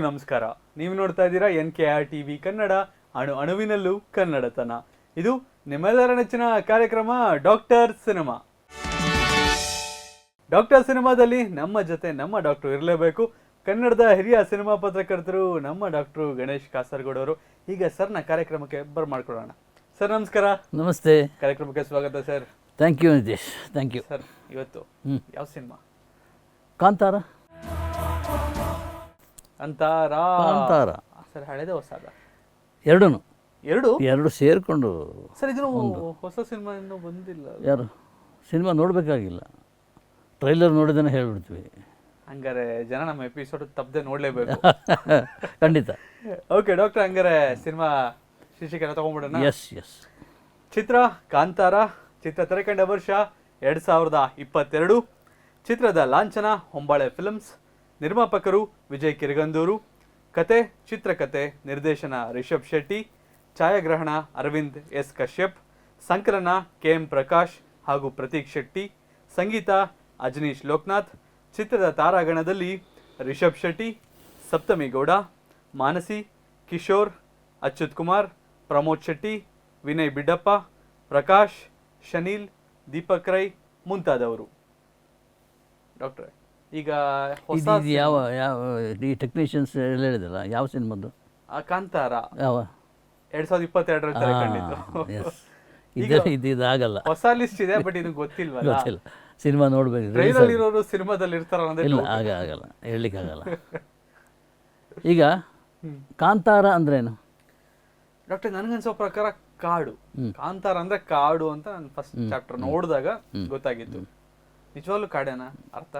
ಎಲ್ರಿಗೂ ನಮಸ್ಕಾರ. ನೀವು ನೋಡ್ತಾ ಇದ್ದೀರಾ N K R T V Kannada ಅಣು ಅಣುವಿನಲ್ಲೂ ಕನ್ನಡತನ. ಇದು ನಿಮ್ಮೆಲ್ಲರ ನೆಚ್ಚಿನ ಕಾರ್ಯಕ್ರಮ ಡಾಕ್ಟರ್ ಸಿನಿಮಾ. ಡಾಕ್ಟರ್ ಸಿನಿಮಾದಲ್ಲಿ ನಮ್ಮ ಜೊತೆ ನಮ್ಮ ಡಾಕ್ಟರ್ ಇರಲೇಬೇಕು. ಕನ್ನಡದ ಹಿರಿಯ ಸಿನಿಮಾ ಪತ್ರಕರ್ತರು ನಮ್ಮ ಡಾಕ್ಟರ್ ಗಣೇಶ್ ಕಾಸರಗೋಡ್ ಅವರು ಈಗ ಸರ್ನ ಕಾರ್ಯಕ್ರಮಕ್ಕೆ ಬರ್ಮಾಡ್ಕೊಳ್ಳೋಣ. ಸರ್ ನಮಸ್ಕಾರ. ನಮಸ್ತೆ. ಕಾರ್ಯಕ್ರಮಕ್ಕೆ ಸ್ವಾಗತ sir. Thank you Nitesh thank you sir ಇವತ್ತು. ಯಾವ ಸಿನಿಮಾ? ಕಾಂತಾರ. ಅಂತಾರ? ಅಂತಾರ. ಸರ್ ಹಳೆದ ಹೊಸದ. ಎರಡೂ ಎರಡು? ಎರಡು ಸೇರಿಕೊಂಡು ಸರ್ ಒಂದು. ಹೊಸ ಸಿನಿಮಾ ಇನ್ನೂ ಬಂದಿಲ್ಲ ಯಾರು? ಸಿನಿಮಾ ನೋಡಬೇಕಾಗಿಲ್ಲ. ಟ್ರೈಲರ್ ನೋಡಿದ್ರೆ ಹೇಳ್ಬಿಡ್ತೀವಿ. ಹಂಗಾರೆ ಜನ ನಮ್ಮ ಎಪಿಸೋಡ್ ತಪ್ಪದೆ ನೋಡಲೇಬೇಕು. ಖಂಡಿತ. ಓಕೆ ಡಾಕ್ಟರ್ ಹಂಗಾರೆ ಸಿನಿಮಾ ಶೀರ್ಷಿಕೆನ ತಗೊಂಡ್ಬಿಡೋಣ. ಎಸ್ ಎಸ್ ಚಿತ್ರ ಕಾಂತಾರ. ಚಿತ್ರ ತೆರೆಕಂಡ ವರ್ಷ ಎರಡ್ ಸಾವಿರದ ಇಪ್ಪತ್ತೆರಡು. ಚಿತ್ರದ ಲಾಂಛನ ಹೊಂಬಾಳೆ ಫಿಲ್ಮ್ಸ್ ನಿರ್ಮಾಪಕರು ವಿಜಯ್ ಕಿರಗಂದೂರು, ಕತೆ, ಚಿತ್ರಕತೆ ನಿರ್ದೇಶನ ರಿಷಬ್ ಶೆಟ್ಟಿ, ಛಾಯಾಗ್ರಹಣ ಅರವಿಂದ್ ಎಸ್ ಕಶ್ಯಪ್, ಸಂಕಲನ ಕೆ ಎಂ ಪ್ರಕಾಶ್ ಹಾಗೂ ಪ್ರತೀಕ್ ಶೆಟ್ಟಿ, ಸಂಗೀತ ಅಜನೀಶ್ ಲೋಕನಾಥ್, ಚಿತ್ರದ ತಾರಾಗಣದಲ್ಲಿ ರಿಷಬ್ ಶೆಟ್ಟಿ, ಸಪ್ತಮಿ ಗೌಡ, ಮಾನಸಿ, ಕಿಶೋರ್, ಅಚ್ಯುತ್ ಕುಮಾರ್, ಪ್ರಮೋದ್ ಶೆಟ್ಟಿ, ವಿನಯ್ ಬಿಡ್ಡಪ್ಪ, ಪ್ರಕಾಶ್, ಶನೀಲ್, ದೀಪಕ್ ರೈ ಮುಂತಾದವರು. ಡಾಕ್ಟ್ರೆ. ಈಗ ಹೊಸ ಇದು ಯಾವ ಯಾವ ಈ ಟೆಕ್ನಿಷಿಯನ್ಸ್ ಎಲ್ಲ ಹೇಳಿದಲ್ಲ ಯಾವ ಸಿನಿಮಾದ್ದು ಆ ಕಾಂತಾರ. ಯಾವ? ಎರಡ್ ಸಾವಿರದ ಎಸ್ ಇದು ಇದು ಇದಾಗಲ್ಲ. ಹೊಸ ಲಿಸ್ಟ್ ಇದೆ ಬಟ್ ಇದು ಗೊತ್ತಿಲ್ವಲ್ಲ? ಗೊತ್ತಿಲ್ಲ. ಸಿನಿಮಾ ನೋಡ್ಬೇಕು. ಟ್ರೈಲರ್ ಇರೋರು ಸಿನಿಮಾದಲ್ಲಿ ಇರ್ತಾರ ಇಲ್ಲ ಆಗ ಆಗಲ್ಲ. ಹೇಳಲಿಕ್ಕಾಗಲ್ಲ ಈಗ ಕಾಂತಾರ ಅಂದ್ರೇನು ಡಾಕ್ಟರ್ ನನಗನ್ಸೋ ಪ್ರಕಾರ ಕಾಡು. ಕಾಂತಾರ ಅಂದ್ರೆ ಕಾಡು ಅಂತ ನಾನು ಫಸ್ಟ್ ಚಾಪ್ಟರ್ ನೋಡಿದಾಗ ಗೊತ್ತಾಗಿತ್ತು. ನಿಜವಾಗ್ಲೂ ಕಾಡೇನಾ ಅರ್ಥ?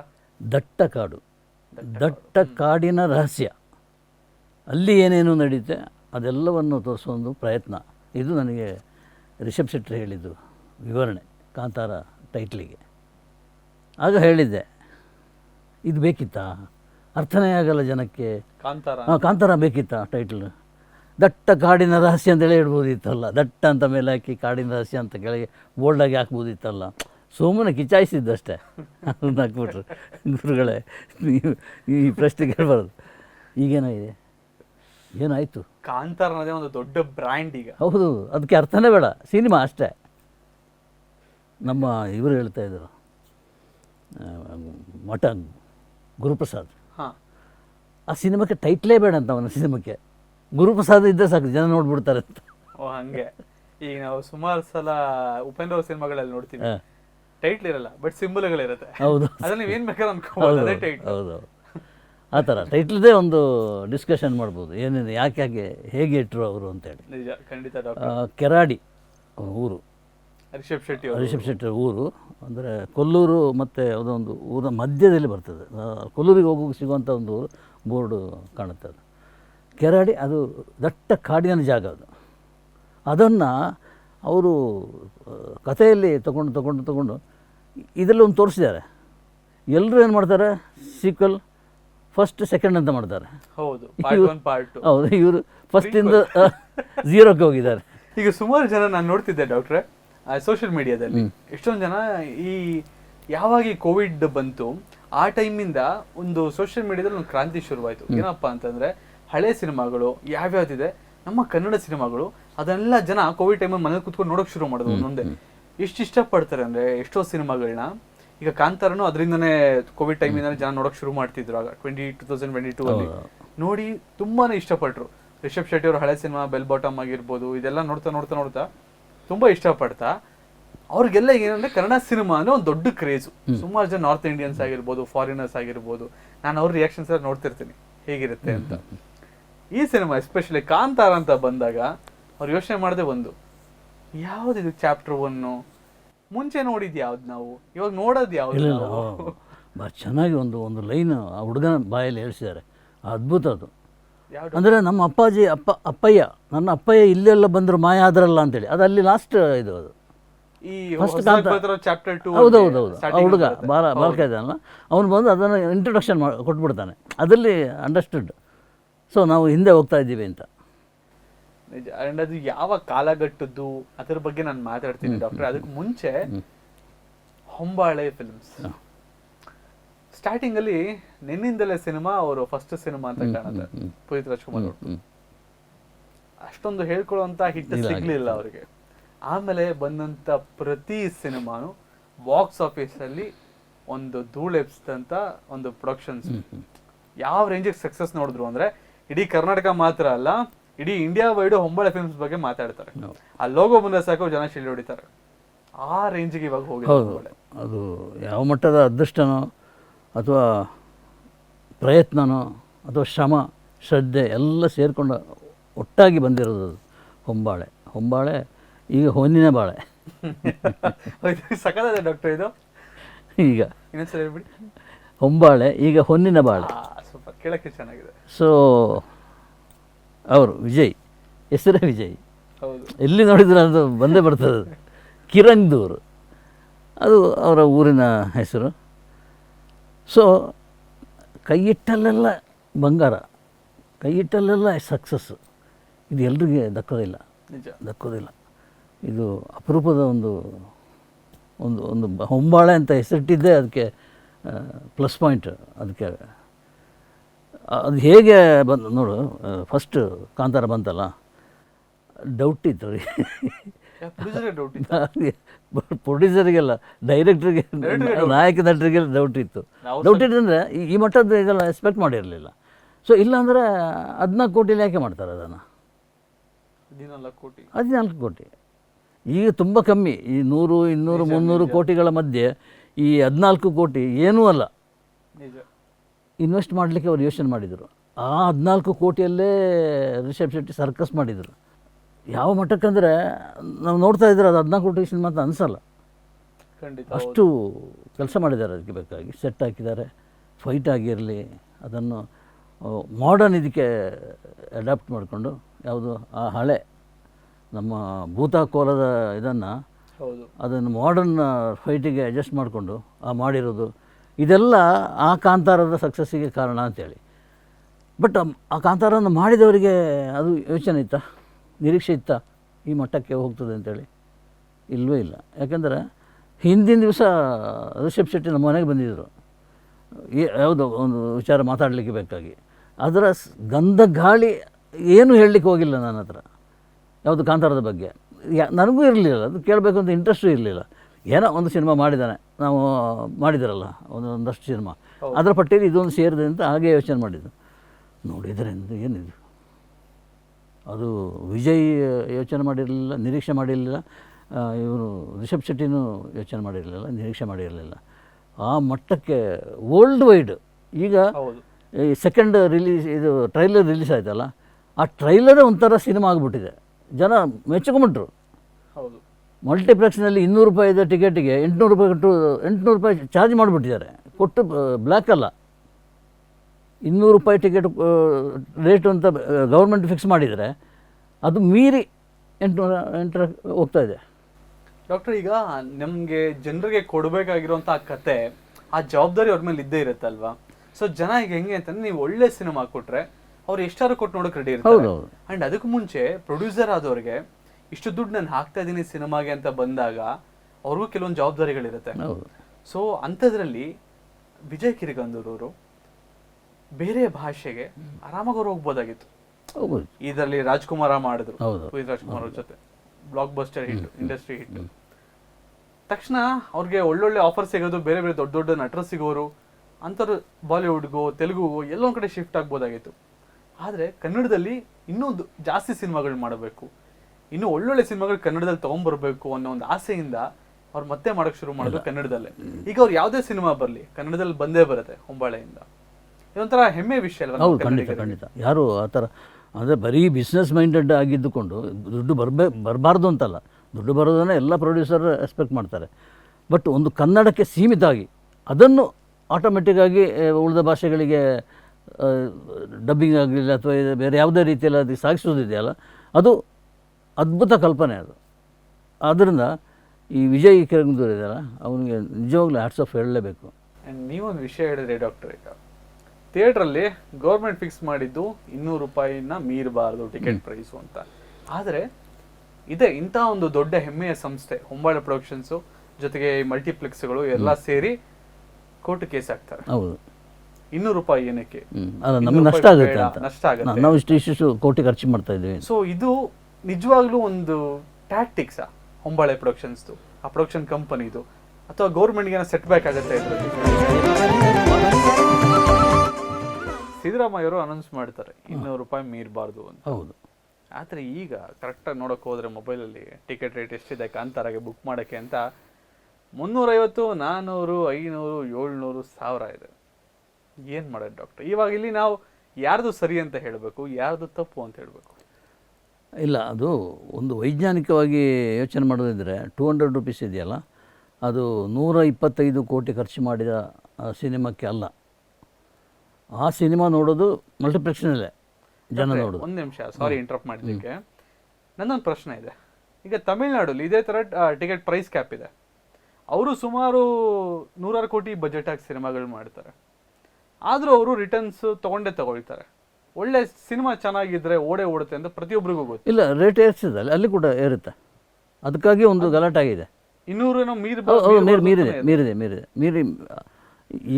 ದಟ್ಟ ಕಾಡು. ದಟ್ಟ ಕಾಡಿನ ರಹಸ್ಯ. ಅಲ್ಲಿ ಏನೇನು ನಡೀತೆ ಅದೆಲ್ಲವನ್ನು ತೋರಿಸೋ ಒಂದು ಪ್ರಯತ್ನ. ಇದು ನನಗೆ ರಿಷಬ್ ಶೆಟ್ಟಿ ಹೇಳಿದ್ದು ವಿವರಣೆ ಕಾಂತಾರ ಟೈಟ್ಲಿಗೆ. ಆಗ ಹೇಳಿದ್ದೆ ಇದು ಬೇಕಿತ್ತಾ? ಅರ್ಥನೇ ಆಗಲ್ಲ ಜನಕ್ಕೆ. ಕಾಂತಾರ. ಹಾಂ ಕಾಂತಾರ ಬೇಕಿತ್ತಾ ಟೈಟ್ಲ್? ದಟ್ಟ ಕಾಡಿನ ರಹಸ್ಯ ಅಂತೇಳಿ ಹೇಳ್ಬೋದಿತ್ತಲ್ಲ. ದಟ್ಟ ಅಂತ ಮೇಲೆ ಹಾಕಿ ಕಾಡಿನ ರಹಸ್ಯ ಅಂತ ಕೆಳಗೆ ಬೋಲ್ಡಾಗಿ ಹಾಕ್ಬೋದಿತ್ತಲ್ಲ. ಸುಮ್ಮನೆ ಕಿಚಾಯಿಸಿದ್ದು ಅಷ್ಟೇ ಅದನ್ನ ಹಾಕ್ಬಿಟ್ರು. ಗುರುಗಳೇ ನೀವು ಈ ಪ್ರಶ್ನೆ ಕೇಳಬಾರ್ದು ಈಗೇನಾಗಿದೆ? ಏನಾಯಿತು? ಕಾಂತಾರ ಅನ್ನೋದೇ ಒಂದು ದೊಡ್ಡ ಬ್ರ್ಯಾಂಡ್ ಈಗ. ಹೌದು ಅದಕ್ಕೆ ಅರ್ಥನೇ ಬೇಡ. ಸಿನಿಮಾ ಅಷ್ಟೇ. ನಮ್ಮ ಇವರು ಹೇಳ್ತಾ ಇದ್ರು ಮಟನ್ ಗುರುಪ್ರಸಾದ್. ಹಾಂ. ಆ ಸಿನಿಮಾಕ್ಕೆ ಟೈಟ್ಲೇ ಬೇಡ ಅಂತ ಅವನ ಸಿನಿಮಾಕ್ಕೆ. ಗುರುಪ್ರಸಾದ್ ಇದ್ದರೆ ಸಾಕು ಜನ ನೋಡ್ಬಿಡ್ತಾರೆ ಅಂತ. ಓ ಹಂಗೆ. ಈಗ ನಾವು ಸುಮಾರು ಸಲ ಉಪೇಂದ್ರ ಸಿನಿಮಾಗಳಲ್ಲಿ ನೋಡ್ತೀವಿ. ಟೈಟ್ಲ್ ಇರಲ್ಲ ಬಟ್ ಸಿಂಬಲ್ಗಳಿರುತ್ತೆ ಹೌದು. ಅದನ್ನ ನೀವು ಏನು ಬೇಕಾದ್ರೆ ಅನ್ಕೋಬಹುದು ಅದೇ ಟೈಟ್ ಹೌದು ಆ ಥರ ಟೈಟ್ಲ್ದೇ ಒಂದು ಡಿಸ್ಕಷನ್ ಮಾಡ್ಬೋದು. ಏನೇನು ಯಾಕೆ ಯಾಕೆ ಹೇಗೆ ಇಟ್ಟರು ಅವರು ಅಂತೇಳಿ ನಿಜ ಖಂಡಿತ ಡಾಕ್ಟರ್. ಕೆರಾಡಿ ಅವ್ರ ಊರು. ರಿಷಬ್ ಶೆಟ್ಟಿ ಅವರು. ರಿಷಬ್ ಶೆಟ್ಟಿ ಊರು. ಅಂದರೆ ಕೊಲ್ಲೂರು ಮತ್ತು ಯಾವುದೋ ಊರ ಮಧ್ಯದಲ್ಲಿ ಬರ್ತದೆ. ಆ, ಕೊಲ್ಲೂರಿಗೆ ಹೋಗೋಕೆ ಸಿಗುವಂಥ ಒಂದು ಊರು ಬೋರ್ಡು ಕಾಣುತ್ತೆ ಅದು. ಕೆರಾಡಿ ಅದು ದಟ್ಟ ಕಾಡಿನ ಜಾಗ ಅದು. ಅದನ್ನು ಅವರು ಕಥೆಯಲ್ಲಿ ತಗೊಂಡು ತಗೊಂಡು ತಗೊಂಡು ಇದರಲ್ಲಿ ಒಂದು ತೋರಿಸಿದ್ದಾರೆ. ಎಲ್ಲರೂ ಏನು ಮಾಡ್ತಾರೆ? ಸೀಕ್ವಲ್ ಫಸ್ಟ್ ಸೆಕೆಂಡ್ ಅಂತ ಮಾಡ್ತಾರೆ. ಹೌದು ಹೌದು ಇವರು ಫಸ್ಟಿಂದ ಝೀರೋಕ್ಕೆ ಹೋಗಿದ್ದಾರೆ. ಈಗ ಸುಮಾರು ಜನ ನಾನು ನೋಡ್ತಿದ್ದೆ ಡಾಕ್ಟ್ರೆ ಸೋಷಿಯಲ್ ಮೀಡಿಯಾದಲ್ಲಿ ಎಷ್ಟೊಂದು ಜನ ಈ ಯಾವಾಗ ಈ ಕೋವಿಡ್ ಬಂತು ಆ ಟೈಮಿಂದ ಒಂದು ಸೋಷಿಯಲ್ ಮೀಡಿಯಾದಲ್ಲಿ ಒಂದು ಕ್ರಾಂತಿ ಶುರುವಾಯಿತು. ಏನಪ್ಪ ಅಂತಂದ್ರೆ ಹಳೆ ಸಿನಿಮಾಗಳು ಯಾವ್ಯಾವ್ದಿದೆ ನಮ್ಮ ಕನ್ನಡ ಸಿನಿಮಾಗಳು ಅದನ್ನೆಲ್ಲ ಜನ ಕೋವಿಡ್ ಟೈಮಲ್ಲಿ ಮನೇಲಿ ಕುತ್ಕೊಂಡು ನೋಡೋಕೆ ಶುರು ಮಾಡೋದು ಒಂದೊಂದೇ. ಎಷ್ಟು ಇಷ್ಟಪಡ್ತಾರೆ ಅಂದ್ರೆ ಎಷ್ಟೋ ಸಿನಿಮಾಗಳನ್ನ ಈಗ ಕಾಂತಾರನು ಅದರಿಂದನೇ ಕೋವಿಡ್ ಟೈಮಿಂದ ಜನ ನೋಡಕ್ ಶುರು ಮಾಡ್ತಿದ್ರು ಆಗ twenty two thousand twenty two ಅಲ್ಲಿ. ನೋಡಿ ತುಂಬಾನೇ ಇಷ್ಟಪಟ್ರು. ರಿಷಬ್ ಶೆಟ್ಟಿ ಅವ್ರ ಹಳೆ ಸಿನಿಮಾ ಬೆಲ್ ಬಾಟಮ್ ಆಗಿರ್ಬೋದು ಇದೆಲ್ಲ ನೋಡ್ತಾ ನೋಡ್ತಾ ನೋಡ್ತಾ ತುಂಬಾ ಇಷ್ಟಪಡ್ತಾ. ಅವ್ರಿಗೆಲ್ಲ ಏನಂದ್ರೆ ಕನ್ನಡ ಸಿನಿಮಾ ಅಂದ್ರೆ ಒಂದು ದೊಡ್ಡ ಕ್ರೇಜು ಸುಮಾರು ಜನ ನಾರ್ತ್ ಇಂಡಿಯನ್ಸ್ ಆಗಿರ್ಬೋದು ಫಾರಿನರ್ಸ್ ಆಗಿರ್ಬೋದು ನಾನು ಅವ್ರ ರಿಯಾಕ್ಷನ್ಸ್ ಎಲ್ಲ ನೋಡ್ತಿರ್ತೀನಿ. ಹೇಗಿರುತ್ತೆ ಅಂತ. ಈ ಸಿನಿಮಾ ಎಸ್ಪೆಷಲಿ ಕಾಂತಾರ ಅಂತ ಬಂದಾಗ ಅವ್ರು ಯೋಚನೆ ಮಾಡದೆ ಒಂದು ಯಾವ್ದಿದು ಚಾಪ್ಟರ್ ಒನ್ನು ಮುಂಚೆ ನೋಡಿದ್ ಯಾವ್ದು ನಾವು? ಇವಾಗ ನೋಡೋದು ಯಾವ್ದು ಇಲ್ಲ ನಾವು? ಭಾಳ ಚೆನ್ನಾಗಿ ಒಂದು ಒಂದು ಲೈನ್ ಆ ಹುಡುಗನ ಬಾಯಲ್ಲಿ ಹೇಳ್ಸಿದ್ದಾರೆ. ಅದ್ಭುತ ಅದು. ಯಾವ್ದು? ಅಂದರೆ ನಮ್ಮ ಅಪ್ಪಾಜಿ ಅಪ್ಪ ಅಪ್ಪಯ್ಯ ನನ್ನ ಅಪ್ಪಯ್ಯ ಇಲ್ಲೆಲ್ಲ ಬಂದರು ಮಾಯ ಆದ್ರಲ್ಲ ಅಂತೇಳಿ. ಅದು ಅಲ್ಲಿ ಲಾಸ್ಟ್ ಇದು ಅದು. ಈ First ಕಾಂತ- ಚಾಪ್ಟರ್ ಟು ಹೌದು ಹೌದು ಹೌದು ಆ ಹುಡುಗ ಬಾಲ ಬಾಲಕ ಇದ್ದಾನಲ್ಲ ಅವನು ಬಂದು ಅದನ್ನು ಇಂಟ್ರೊಡಕ್ಷನ್ ಮಾಡಿ ಕೊಟ್ಬಿಡ್ತಾನೆ. ಅದರಲ್ಲಿ ಅಂಡರ್ಸ್ಟುಡ್ ಸೊ ನಾವು ಹಿಂದೆ ಹೋಗ್ತಾ ಇದ್ದೀವಿ ಅಂತ. ನಿಜ ಅಂಡ್ ಅದು ಯಾವ ಕಾಲಘಟ್ಟದ್ದು ಅದ್ರ ಬಗ್ಗೆ ನಾನು ಮಾತಾಡ್ತೀನಿ ಡಾಕ್ಟರ್. ಅದಕ್ಕೆ ಮುಂಚೆ ಹೊಂಬಾಳೆ ಫಿಲ್ಮ್ಸ್ ಸ್ಟಾರ್ಟಿಂಗ್ ಅಲ್ಲಿ ನಿನ್ನಿಂದಲೇ ಸಿನಿಮಾ ಅವರು ಫಸ್ಟ್ ಸಿನಿಮಾ ಅಂತ ಕಾಣುತ್ತೆ. ಪುನೀತ್ ರಾಜ್ಕುಮಾರ್ ಅವರು. ಅಷ್ಟೊಂದು ಹೇಳ್ಕೊಳ್ಳುವಂತ ಹಿಟ್ ಸಿಗ್ಲಿಲ್ಲ ಅವರಿಗೆ. ಆಮೇಲೆ ಬಂದಂತ ಪ್ರತಿ ಸಿನಿಮಾನು ಬಾಕ್ಸ್ ಆಫೀಸ್ ಅಲ್ಲಿ ಒಂದು ಧೂಳೆಬ್ಸಿದಂತ ಒಂದು ಪ್ರೊಡಕ್ಷನ್ಸ್ ಯಾವ ರೇಂಜಿಗೆ ಸಕ್ಸಸ್ ನೋಡಿದ್ರು ಅಂದ್ರೆ ಇಡೀ ಕರ್ನಾಟಕ ಮಾತ್ರ ಅಲ್ಲ ಇಡೀ ಇಂಡಿಯಾ ವೈಡ್ ಹೊಂಬಳೆ ಫಿಲ್ಮ್ಸ್ ಬಗ್ಗೆ ಮಾತಾಡ್ತಾರೆ. ಆ ಲೋಗೋ ಬಂದ್ರೆ ಸಾಕು ಜನ ಶಿಲ್ ಹೊಡಿತಾರೆ. ಆ ರೇಂಜ್ಗೆ ಇವಾಗ ಹೋಗಿ ಹೌದು. ಅದು ಯಾವ ಮಟ್ಟದ ಅದೃಷ್ಟನೋ ಅಥವಾ ಪ್ರಯತ್ನನೋ ಅಥವಾ ಶ್ರಮ ಶ್ರದ್ಧೆ ಎಲ್ಲ ಸೇರಿಕೊಂಡು ಒಟ್ಟಾಗಿ ಬಂದಿರೋದು ಅದು. ಹೊಂಬಾಳೆ ಹೊಂಬಾಳೆ ಈಗ ಹೊನ್ನಿನ ಬಾಳೆ. ಸಖತ್ತಾಗಿದೆ ಡಾಕ್ಟರ್ ಇದು? ಈಗ. ಇನ್ನೊಂದ್ಸಲ ಹೇಳ್ಬಿಡಿ. ಹೊಂಬಾಳೆ ಈಗ ಹೊನ್ನಿನ ಬಾಳೆ. ಸ್ವಲ್ಪ ಕೇಳಕ್ಕೆ ಚೆನ್ನಾಗಿದೆ. ಸೊ ಅವರು ವಿಜಯ್ ಹೆಸರೇ ವಿಜಯ್. ಎಲ್ಲಿ ನೋಡಿದ್ರೆ ಅದು ಬಂದೇ ಬರ್ತದೆ. ಕಿರಣ್ ದೂರ್. ಅದು ಅವರ ಊರಿನ ಹೆಸರು. ಸೊ ಕೈಯಿಟ್ಟಲ್ಲೆಲ್ಲ ಬಂಗಾರ. ಕೈಯಿಟ್ಟಲ್ಲೆಲ್ಲ ಸಕ್ಸಸ್ಸು ಇದು ಎಲ್ರಿಗೆ ದಕ್ಕೋದಿಲ್ಲ. ನಿಜ. ದಕ್ಕೋದಿಲ್ಲ. ಇದು ಅಪರೂಪದ ಒಂದು ಒಂದು ಒಂದು ಹೊಂಬಾಳೆ ಅಂತ ಹೆಸರಿಟ್ಟಿದ್ದೆ ಅದಕ್ಕೆ ಪ್ಲಸ್ ಪಾಯಿಂಟ್ ಅದಕ್ಕೆ ಅದು ಹೇಗೆ ಬಂದು ನೋಡು ಫಸ್ಟ್ ಕಾಂತಾರ ಬಂತಲ್ಲ ಡೌಟ್ ಇತ್ತು ರೀ. ಪ್ರೊಡ್ಯೂಸರಿಗೆಲ್ಲ ಡೈರೆಕ್ಟ್ರಿಗೆ ನಾಯಕ ನಟರಿಗೆಲ್ಲ ಡೌಟ್ ಇತ್ತು. ಡೌಟ್ ಇತ್ತಂದರೆ ಈ ಮಟ್ಟದ್ದು ಇದೆಲ್ಲ ಎಕ್ಸ್ಪೆಕ್ಟ್ ಮಾಡಿರಲಿಲ್ಲ. ಸೊ ಇಲ್ಲಾಂದರೆ ಹದಿನಾಲ್ಕು ಕೋಟಿಲಿ ಯಾಕೆ ಮಾಡ್ತಾರೆ ಅದನ್ನು. ಹದಿನಾಲ್ಕು ಕೋಟಿ. ಹದಿನಾಲ್ಕು ಕೋಟಿ. ಈಗ ತುಂಬ ಕಮ್ಮಿ. ಈ ನೂರು ಇನ್ನೂರು ಮುನ್ನೂರು ಕೋಟಿಗಳ ಮಧ್ಯೆ ಈ ಹದಿನಾಲ್ಕು ಕೋಟಿ ಏನೂ ಅಲ್ಲ. ಇನ್ವೆಸ್ಟ್ ಮಾಡಲಿಕ್ಕೆ ಅವರು ಯೋಚನೆ ಮಾಡಿದರು. ಆ ಹದಿನಾಲ್ಕು ಕೋಟಿಯಲ್ಲೇ ರಿಷಬ್ ಶೆಟ್ಟಿ ಸರ್ಕಸ್ ಮಾಡಿದರು. ಯಾವ ಮಟ್ಟಕ್ಕಂದರೆ ನಾವು ನೋಡ್ತಾ ಇದ್ರೆ ಅದು ಹದಿನಾಲ್ಕು ಕೋಟಿ ಸಿನಿಮಾ ಅಂತ ಅನಿಸಲ್ಲ. ಖಂಡಿತ ಅಷ್ಟು ಕೆಲಸ ಮಾಡಿದ್ದಾರೆ ಅದಕ್ಕೆ ಬೇಕಾಗಿ. ಸೆಟ್ ಹಾಕಿದ್ದಾರೆ ಫೈಟ್ ಆಗಿರಲಿ ಅದನ್ನು ಮಾಡರ್ನ್ ಇದಕ್ಕೆ ಅಡಾಪ್ಟ್ ಮಾಡಿಕೊಂಡು ಯಾವುದು ಆ ಹಳೆ ನಮ್ಮ ಭೂತಾಕೋಲದ ಇದನ್ನು ಅದನ್ನು ಮಾಡರ್ನ್ ಫೈಟಿಗೆ ಅಡ್ಜಸ್ಟ್ ಮಾಡಿಕೊಂಡು ಆ ಮಾಡಿರೋದು ಇದೆಲ್ಲ ಆ ಕಾಂತಾರದ ಸಕ್ಸಸ್ಸಿಗೆ ಕಾರಣ ಅಂತೇಳಿ. ಬಟ್ ಆ ಕಾಂತಾರವನ್ನು ಮಾಡಿದವರಿಗೆ ಅದು ಯೋಚನೆ ಇತ್ತ? ನಿರೀಕ್ಷೆ ಇತ್ತಾ? ಈ ಮಟ್ಟಕ್ಕೆ ಹೋಗ್ತದೆ ಅಂತೇಳಿ? ಇಲ್ಲವೇ ಇಲ್ಲ. ಯಾಕೆಂದರೆ, ಹಿಂದಿನ ದಿವಸ ಋಷಭ್ ಶೆಟ್ಟಿ ನಮ್ಮ ಮನೆಗೆ ಬಂದಿದ್ದರು. ಯಾವುದೋ ಒಂದು ವಿಚಾರ ಮಾತಾಡಲಿಕ್ಕೆ ಬೇಕಾಗಿ. ಅದರ ಗಂಧ ಗಾಳಿ ಏನೂ ಹೇಳಲಿಕ್ಕೆ ಹೋಗಿಲ್ಲ ನನ್ನ ಹತ್ರ. ಯಾವುದು ಕಾಂತಾರದ ಬಗ್ಗೆ. ಯಾ, ನನಗೂ ಇರಲಿಲ್ಲ. ಅದು ಕೇಳಬೇಕು ಅಂತ ಇಂಟ್ರೆಸ್ಟು ಇರಲಿಲ್ಲ. ಏನೋ ಒಂದು ಸಿನಿಮಾ ಮಾಡಿದ್ದಾನೆ. ನಾವು ಮಾಡಿದಾರಲ್ಲ ಒಂದು ಒಂದಷ್ಟು ಸಿನಿಮಾ. ಅದರ ಪಟ್ಟಿಯಲ್ಲಿ ಇದೊಂದು ಸೇರಿದೆ ಅಂತ ಹಾಗೆ ಯೋಚನೆ ಮಾಡಿದ್ದು. ನೋಡಿದರೆ ಏನಿದು? ಅದು ವಿಜಯ್ ಯೋಚನೆ ಮಾಡಿರಲಿಲ್ಲ ನಿರೀಕ್ಷೆ ಮಾಡಿರಲಿಲ್ಲ ಇವರು ರಿಷಬ್ ಶೆಟ್ಟಿನೂ ಯೋಚನೆ ಮಾಡಿರಲಿಲ್ಲ ನಿರೀಕ್ಷೆ ಮಾಡಿರಲಿಲ್ಲ. ಆ ಮಟ್ಟಕ್ಕೆ ವರ್ಲ್ಡ್ ವೈಡ್ ಈಗ ಈ ಸೆಕೆಂಡ್ ರಿಲೀಸ್ ಇದು ಟ್ರೈಲರ್ ರಿಲೀಸ್ ಆಯ್ತಲ್ಲ ಆ ಟ್ರೈಲರೇ ಒಂಥರ ಸಿನಿಮಾ ಆಗಿಬಿಟ್ಟಿದೆ. ಜನ ಮೆಚ್ಕೊಂಬಿಟ್ರು ಹೌದು. ಮಲ್ಟಿಪ್ಲೆಕ್ಸ್ನಲ್ಲಿ ಇನ್ನೂರು ರೂಪಾಯಿದ ಟಿಕೆಟಿಗೆ ಎಂಟುನೂರು ರೂಪಾಯಿ ಕೊಟ್ಟು ಎಂಟುನೂರು ರೂಪಾಯಿ ಚಾರ್ಜ್ ಮಾಡಿಬಿಟ್ಟಿದ್ದಾರೆ. ಕೊಟ್ಟು ಬ್ಲ್ಯಾಕ್ ಅಲ್ಲ. ಇನ್ನೂರು ರೂಪಾಯಿ ಟಿಕೆಟ್ ರೇಟ್ ಅಂತ ಗೌರ್ಮೆಂಟ್ ಫಿಕ್ಸ್ ಮಾಡಿದರೆ ಅದು ಮೀರಿ ಎಂಟುನೂರ ಎಂಟರ ಹೋಗ್ತಾ ಇದೆ. ಡಾಕ್ಟರ್ ಈಗ ನಮಗೆ ಜನರಿಗೆ ಕೊಡಬೇಕಾಗಿರುವಂಥ ಕತೆ ಆ ಜವಾಬ್ದಾರಿ ಅವ್ರ ಮೇಲೆ ಇದ್ದೇ ಇರುತ್ತೆ ಅಲ್ವಾ ಸೊ ಜನ ಈಗ ಹೆಂಗೆ ಅಂತಂದ್ರೆ ನೀವು ಒಳ್ಳೆ ಸಿನಿಮಾ ಕೊಟ್ರೆ ಅವ್ರು ಎಷ್ಟಾರು ಕೊಟ್ಟು ನೋಡೋಕೆ ರೆಡಿ ಇರ್ತಾರೆ. ಅಂಡ್ ಅದಕ್ಕೆ ಮುಂಚೆ ಪ್ರೊಡ್ಯೂಸರ್ ಆದವ್ರಿಗೆ ಇಷ್ಟು ದುಡ್ಡು ನಾನು ಹಾಕ್ತಾ ಇದ್ದೀನಿ ಸಿನಿಮಾಗೆ ಅಂತ ಬಂದಾಗ ಅವ್ರಿಗೂ ಕೆಲವೊಂದು ಜವಾಬ್ದಾರಿಗಳಿರುತ್ತೆ. ಹೌದು. ಸೊ ಅಂಥದ್ರಲ್ಲಿ ವಿಜಯ್ ಕಿರಿಗಂದೂರವರು ಬೇರೆ ಭಾಷೆಗೆ ಆರಾಮಾಗಿ ಅವ್ರು ಹೋಗ್ಬೋದಾಗಿತ್ತು. ಹೋಗ್ಬೋದು. ಇದರಲ್ಲಿ ರಾಜ್ಕುಮಾರ ಮಾಡಿದ್ರು. ಹೌದು. ಪುನೀತ್ ರಾಜ್ಕುಮಾರ್ ಅವ್ರ ಜೊತೆ. Blockbuster hit industry hit. ತಕ್ಷಣ ಅವ್ರಿಗೆ ಒಳ್ಳೊಳ್ಳೆ ಆಫರ್ ಸಿಗೋದು ಬೇರೆ ಬೇರೆ ದೊಡ್ಡ ದೊಡ್ಡ ನಟರು ಸಿಗೋರು ಅಂಥವ್ರು ಬಾಲಿವುಡ್ಗೋ ತೆಲುಗುಗೋ ಎಲ್ಲೊಂದ್ ಕಡೆ ಶಿಫ್ಟ್ ಆಗ್ಬೋದಾಗಿತ್ತು. ಆದರೆ ಕನ್ನಡದಲ್ಲಿ ಇನ್ನೊಂದು ದು- ಜಾಸ್ತಿ ಸಿನಿಮಾಗಳು ಮಾಡಬೇಕು. ಇನ್ನೂ ಒಳ್ಳೊಳ್ಳೆ ಸಿನಿಮಾಗಳು ಕನ್ನಡದಲ್ಲಿ ತಗೊಂಡ್ಬರ್ಬೇಕು ಅನ್ನೋ ಒಂದು ಆಸೆಯಿಂದ ಅವ್ರು ಮತ್ತೆ ಮಾಡಕ್ ಶುರು ಮಾಡೋದು ಕನ್ನಡದಲ್ಲೇ. ಈಗ ಅವ್ರು ಯಾವುದೇ ಸಿನಿಮಾ ಬರಲಿ ಕನ್ನಡದಲ್ಲಿ ಬಂದೇ ಬರುತ್ತೆ ಹೊಂಬಾಳೆಯಿಂದ. ಇದೊಂಥರ ಹೆಮ್ಮೆ ವಿಷಯ ಅಲ್ವಾ ಹೌದು ಖಂಡಿತ ಖಂಡಿತ. ಯಾರು ಆ ಥರ ಅಂದರೆ ಬರೀ ಬಿಸ್ನೆಸ್ ಮೈಂಡೆಡ್ ಆಗಿದ್ದುಕೊಂಡು ದುಡ್ಡು ಬರಬೇ ಬರಬಾರ್ದು ಅಂತಲ್ಲ. ದುಡ್ಡು ಬರೋದನ್ನು ಎಲ್ಲ ಪ್ರೊಡ್ಯೂಸರ್ ಎಕ್ಸ್ಪೆಕ್ಟ್ ಮಾಡ್ತಾರೆ. ಬಟ್ ಒಂದು ಕನ್ನಡಕ್ಕೆ ಸೀಮಿತ ಆಗಿ ಅದನ್ನು ಆಟೋಮೆಟಿಕ್ಕಾಗಿ ಉಳಿದ ಭಾಷೆಗಳಿಗೆ ಡಬ್ಬಿಂಗ್ ಆಗಲಿಲ್ಲ ಅಥವಾ ಬೇರೆ ಯಾವುದೇ ರೀತಿಯಲ್ಲಿ ಅದಕ್ಕೆ ಸಾಗಿಸೋದಿದೆಯಲ್ಲ ಅದು ಅದ್ಭುತ ಕಲ್ಪನೆ ಅದು. ಆದ್ದರಿಂದ ಈ ವಿಜಯ್ ಕಿರಂಗದೂರು ಇದೆಯಲ್ಲ ಅವನಿಗೆ ನಿಜವಾಗ್ಲೂ ಹ್ಯಾಟ್ಸ್ ಆಫ್ ಹೇಳಲೇಬೇಕು. ಆ್ಯಂಡ್ ನೀವೊಂದು ವಿಷಯ ಹೇಳಿದ್ರಿ ಡಾಕ್ಟರ್ ಈಗ. ಥಿಯೇಟ್ರಲ್ಲಿ ಗೌರ್ಮೆಂಟ್ ಫಿಕ್ಸ್ ಮಾಡಿದ್ದು ಇನ್ನೂರು ರೂಪಾಯಿನ ಮೀರಬಾರ್ದು ಟಿಕೆಟ್ ಪ್ರೈಸು ಅಂತ. ಆದರೆ ಇದೆ ಇಂಥ ಒಂದು ದೊಡ್ಡ ಹೆಮ್ಮೆಯ ಸಂಸ್ಥೆ ಹೊಂಬಾಳೆ ಪ್ರೊಡಕ್ಷನ್ಸು ಜೊತೆಗೆ ಮಲ್ಟಿಪ್ಲೆಕ್ಸ್ಗಳು ಎಲ್ಲ ಸೇರಿ ಕೋರ್ಟ್ ಕೇಸ್ ಆಗ್ತಾರೆ ಹೌದು. ಇನ್ನೂರು ರೂಪಾಯಿ ಏನಕ್ಕೆ? ನಷ್ಟ ಆಗುತ್ತೆ ನಷ್ಟ ಆಗುತ್ತೆ. ನಾವು ಇಷ್ಟು ಇಷ್ಟು ಕೋಟಿ ಖರ್ಚು ಮಾಡ್ತಾ ಇದ್ದೀವಿ. ಸೊ ಇದು ನಿಜವಾಗ್ಲೂ ಒಂದು ಟ್ಯಾಕ್ಟಿಕ್ಸಾ ಹೊಂಬಾಳೆ ಪ್ರೊಡಕ್ಷನ್ಸ್ದು ಆ ಪ್ರೊಡಕ್ಷನ್ ಕಂಪನಿದು ಅಥವಾ ಗೌರ್ಮೆಂಟ್ಗೆ ಏನೋ ಸೆಟ್ ಬ್ಯಾಕ್ ಆಗುತ್ತೆ ಸಿದ್ದರಾಮಯ್ಯ ಅವರು ಅನೌನ್ಸ್ ಮಾಡ್ತಾರೆ ಇನ್ನೂರು ರೂಪಾಯಿ ಮೀರಬಾರ್ದು ಅಂತ. ಹೌದು. ಆದರೆ ಈಗ ಕರೆಕ್ಟಾಗಿ ನೋಡೋಕೆ ಹೋದರೆ ಮೊಬೈಲಲ್ಲಿ ಟಿಕೆಟ್ ರೇಟ್ ಎಷ್ಟಿದೆ ಕಾಂತಾರಾಗೆ ಬುಕ್ ಮಾಡೋಕ್ಕೆ ಅಂತ ಮುನ್ನೂರೈವತ್ತು ನಾನ್ನೂರು ಐನೂರು ಏಳ್ನೂರು ಸಾವಿರ ಇದೆ. ಏನು ಮಾಡೋದು ಡಾಕ್ಟರ್ ಇವಾಗ ಇಲ್ಲಿ ನಾವು ಯಾರ್ದು ಸರಿ ಅಂತ ಹೇಳಬೇಕು ಯಾರ್ದು ತಪ್ಪು ಅಂತ ಹೇಳಬೇಕು? ಇಲ್ಲ ಅದು ಒಂದು ವೈಜ್ಞಾನಿಕವಾಗಿ ಯೋಚನೆ ಮಾಡೋದಿದ್ರೆ ಟೂ ಹಂಡ್ರೆಡ್ ರುಪೀಸ್ ಇದೆಯಲ್ಲ ಅದು ನೂರ ಇಪ್ಪತ್ತೈದು ಕೋಟಿ ಖರ್ಚು ಮಾಡಿದ ಸಿನಿಮಾಕ್ಕೆ ಅಲ್ಲ. ಆ ಸಿನಿಮಾ ನೋಡೋದು ಮಲ್ಟಿಪ್ಲೆಕ್ಷನಲ್ಲೇ ಜನ ನೋಡೋದು. ಒಂದು ನಿಮಿಷ ಸಾರಿ ಇಂಟ್ರಪ್ಟ್ ಮಾಡಿದ್ದಕ್ಕೆ ನನ್ನೊಂದು ಪ್ರಶ್ನೆ ಇದೆ. ಈಗ ತಮಿಳ್ನಾಡಲ್ಲಿ ಇದೇ ಥರ ಟಿಕೆಟ್ ಪ್ರೈಸ್ ಕ್ಯಾಪ್ ಇದೆ. ಅವರು ಸುಮಾರು ನೂರಾರು ಕೋಟಿ ಬಜೆಟ್ ಆಗಿ ಸಿನಿಮಾಗಳು ಮಾಡ್ತಾರೆ. ಆದರೂ ಅವರು ರಿಟರ್ನ್ಸ್ ತೊಗೊಂಡೇ ತಗೊಳ್ತಾರೆ. ಒಳ್ಳೆ ಸಿನಿಮಾ ಚೆನ್ನಾಗಿದ್ರೆ ಓಡೇ ಓಡುತ್ತೆ ಅಂತ ಪ್ರತಿಯೊಬ್ಬರಿಗೂ ಗೊತ್ತು. ಇಲ್ಲ ರೇಟ್ ಏರಿಸಿದೆ ಅಲ್ಲಿ ಅಲ್ಲಿ ಕೂಡ ಏರುತ್ತೆ. ಅದಕ್ಕಾಗಿ ಒಂದು ಗಲಾಟೆ ಆಗಿದೆ ಇನ್ನೂರೇನೋ ಮೀರಿ ಹೌದು, ಮೀರಿ ಮೀರಿದೆ ಮೀರಿದೆ ಮೀರಿದೆ ಮೀರಿ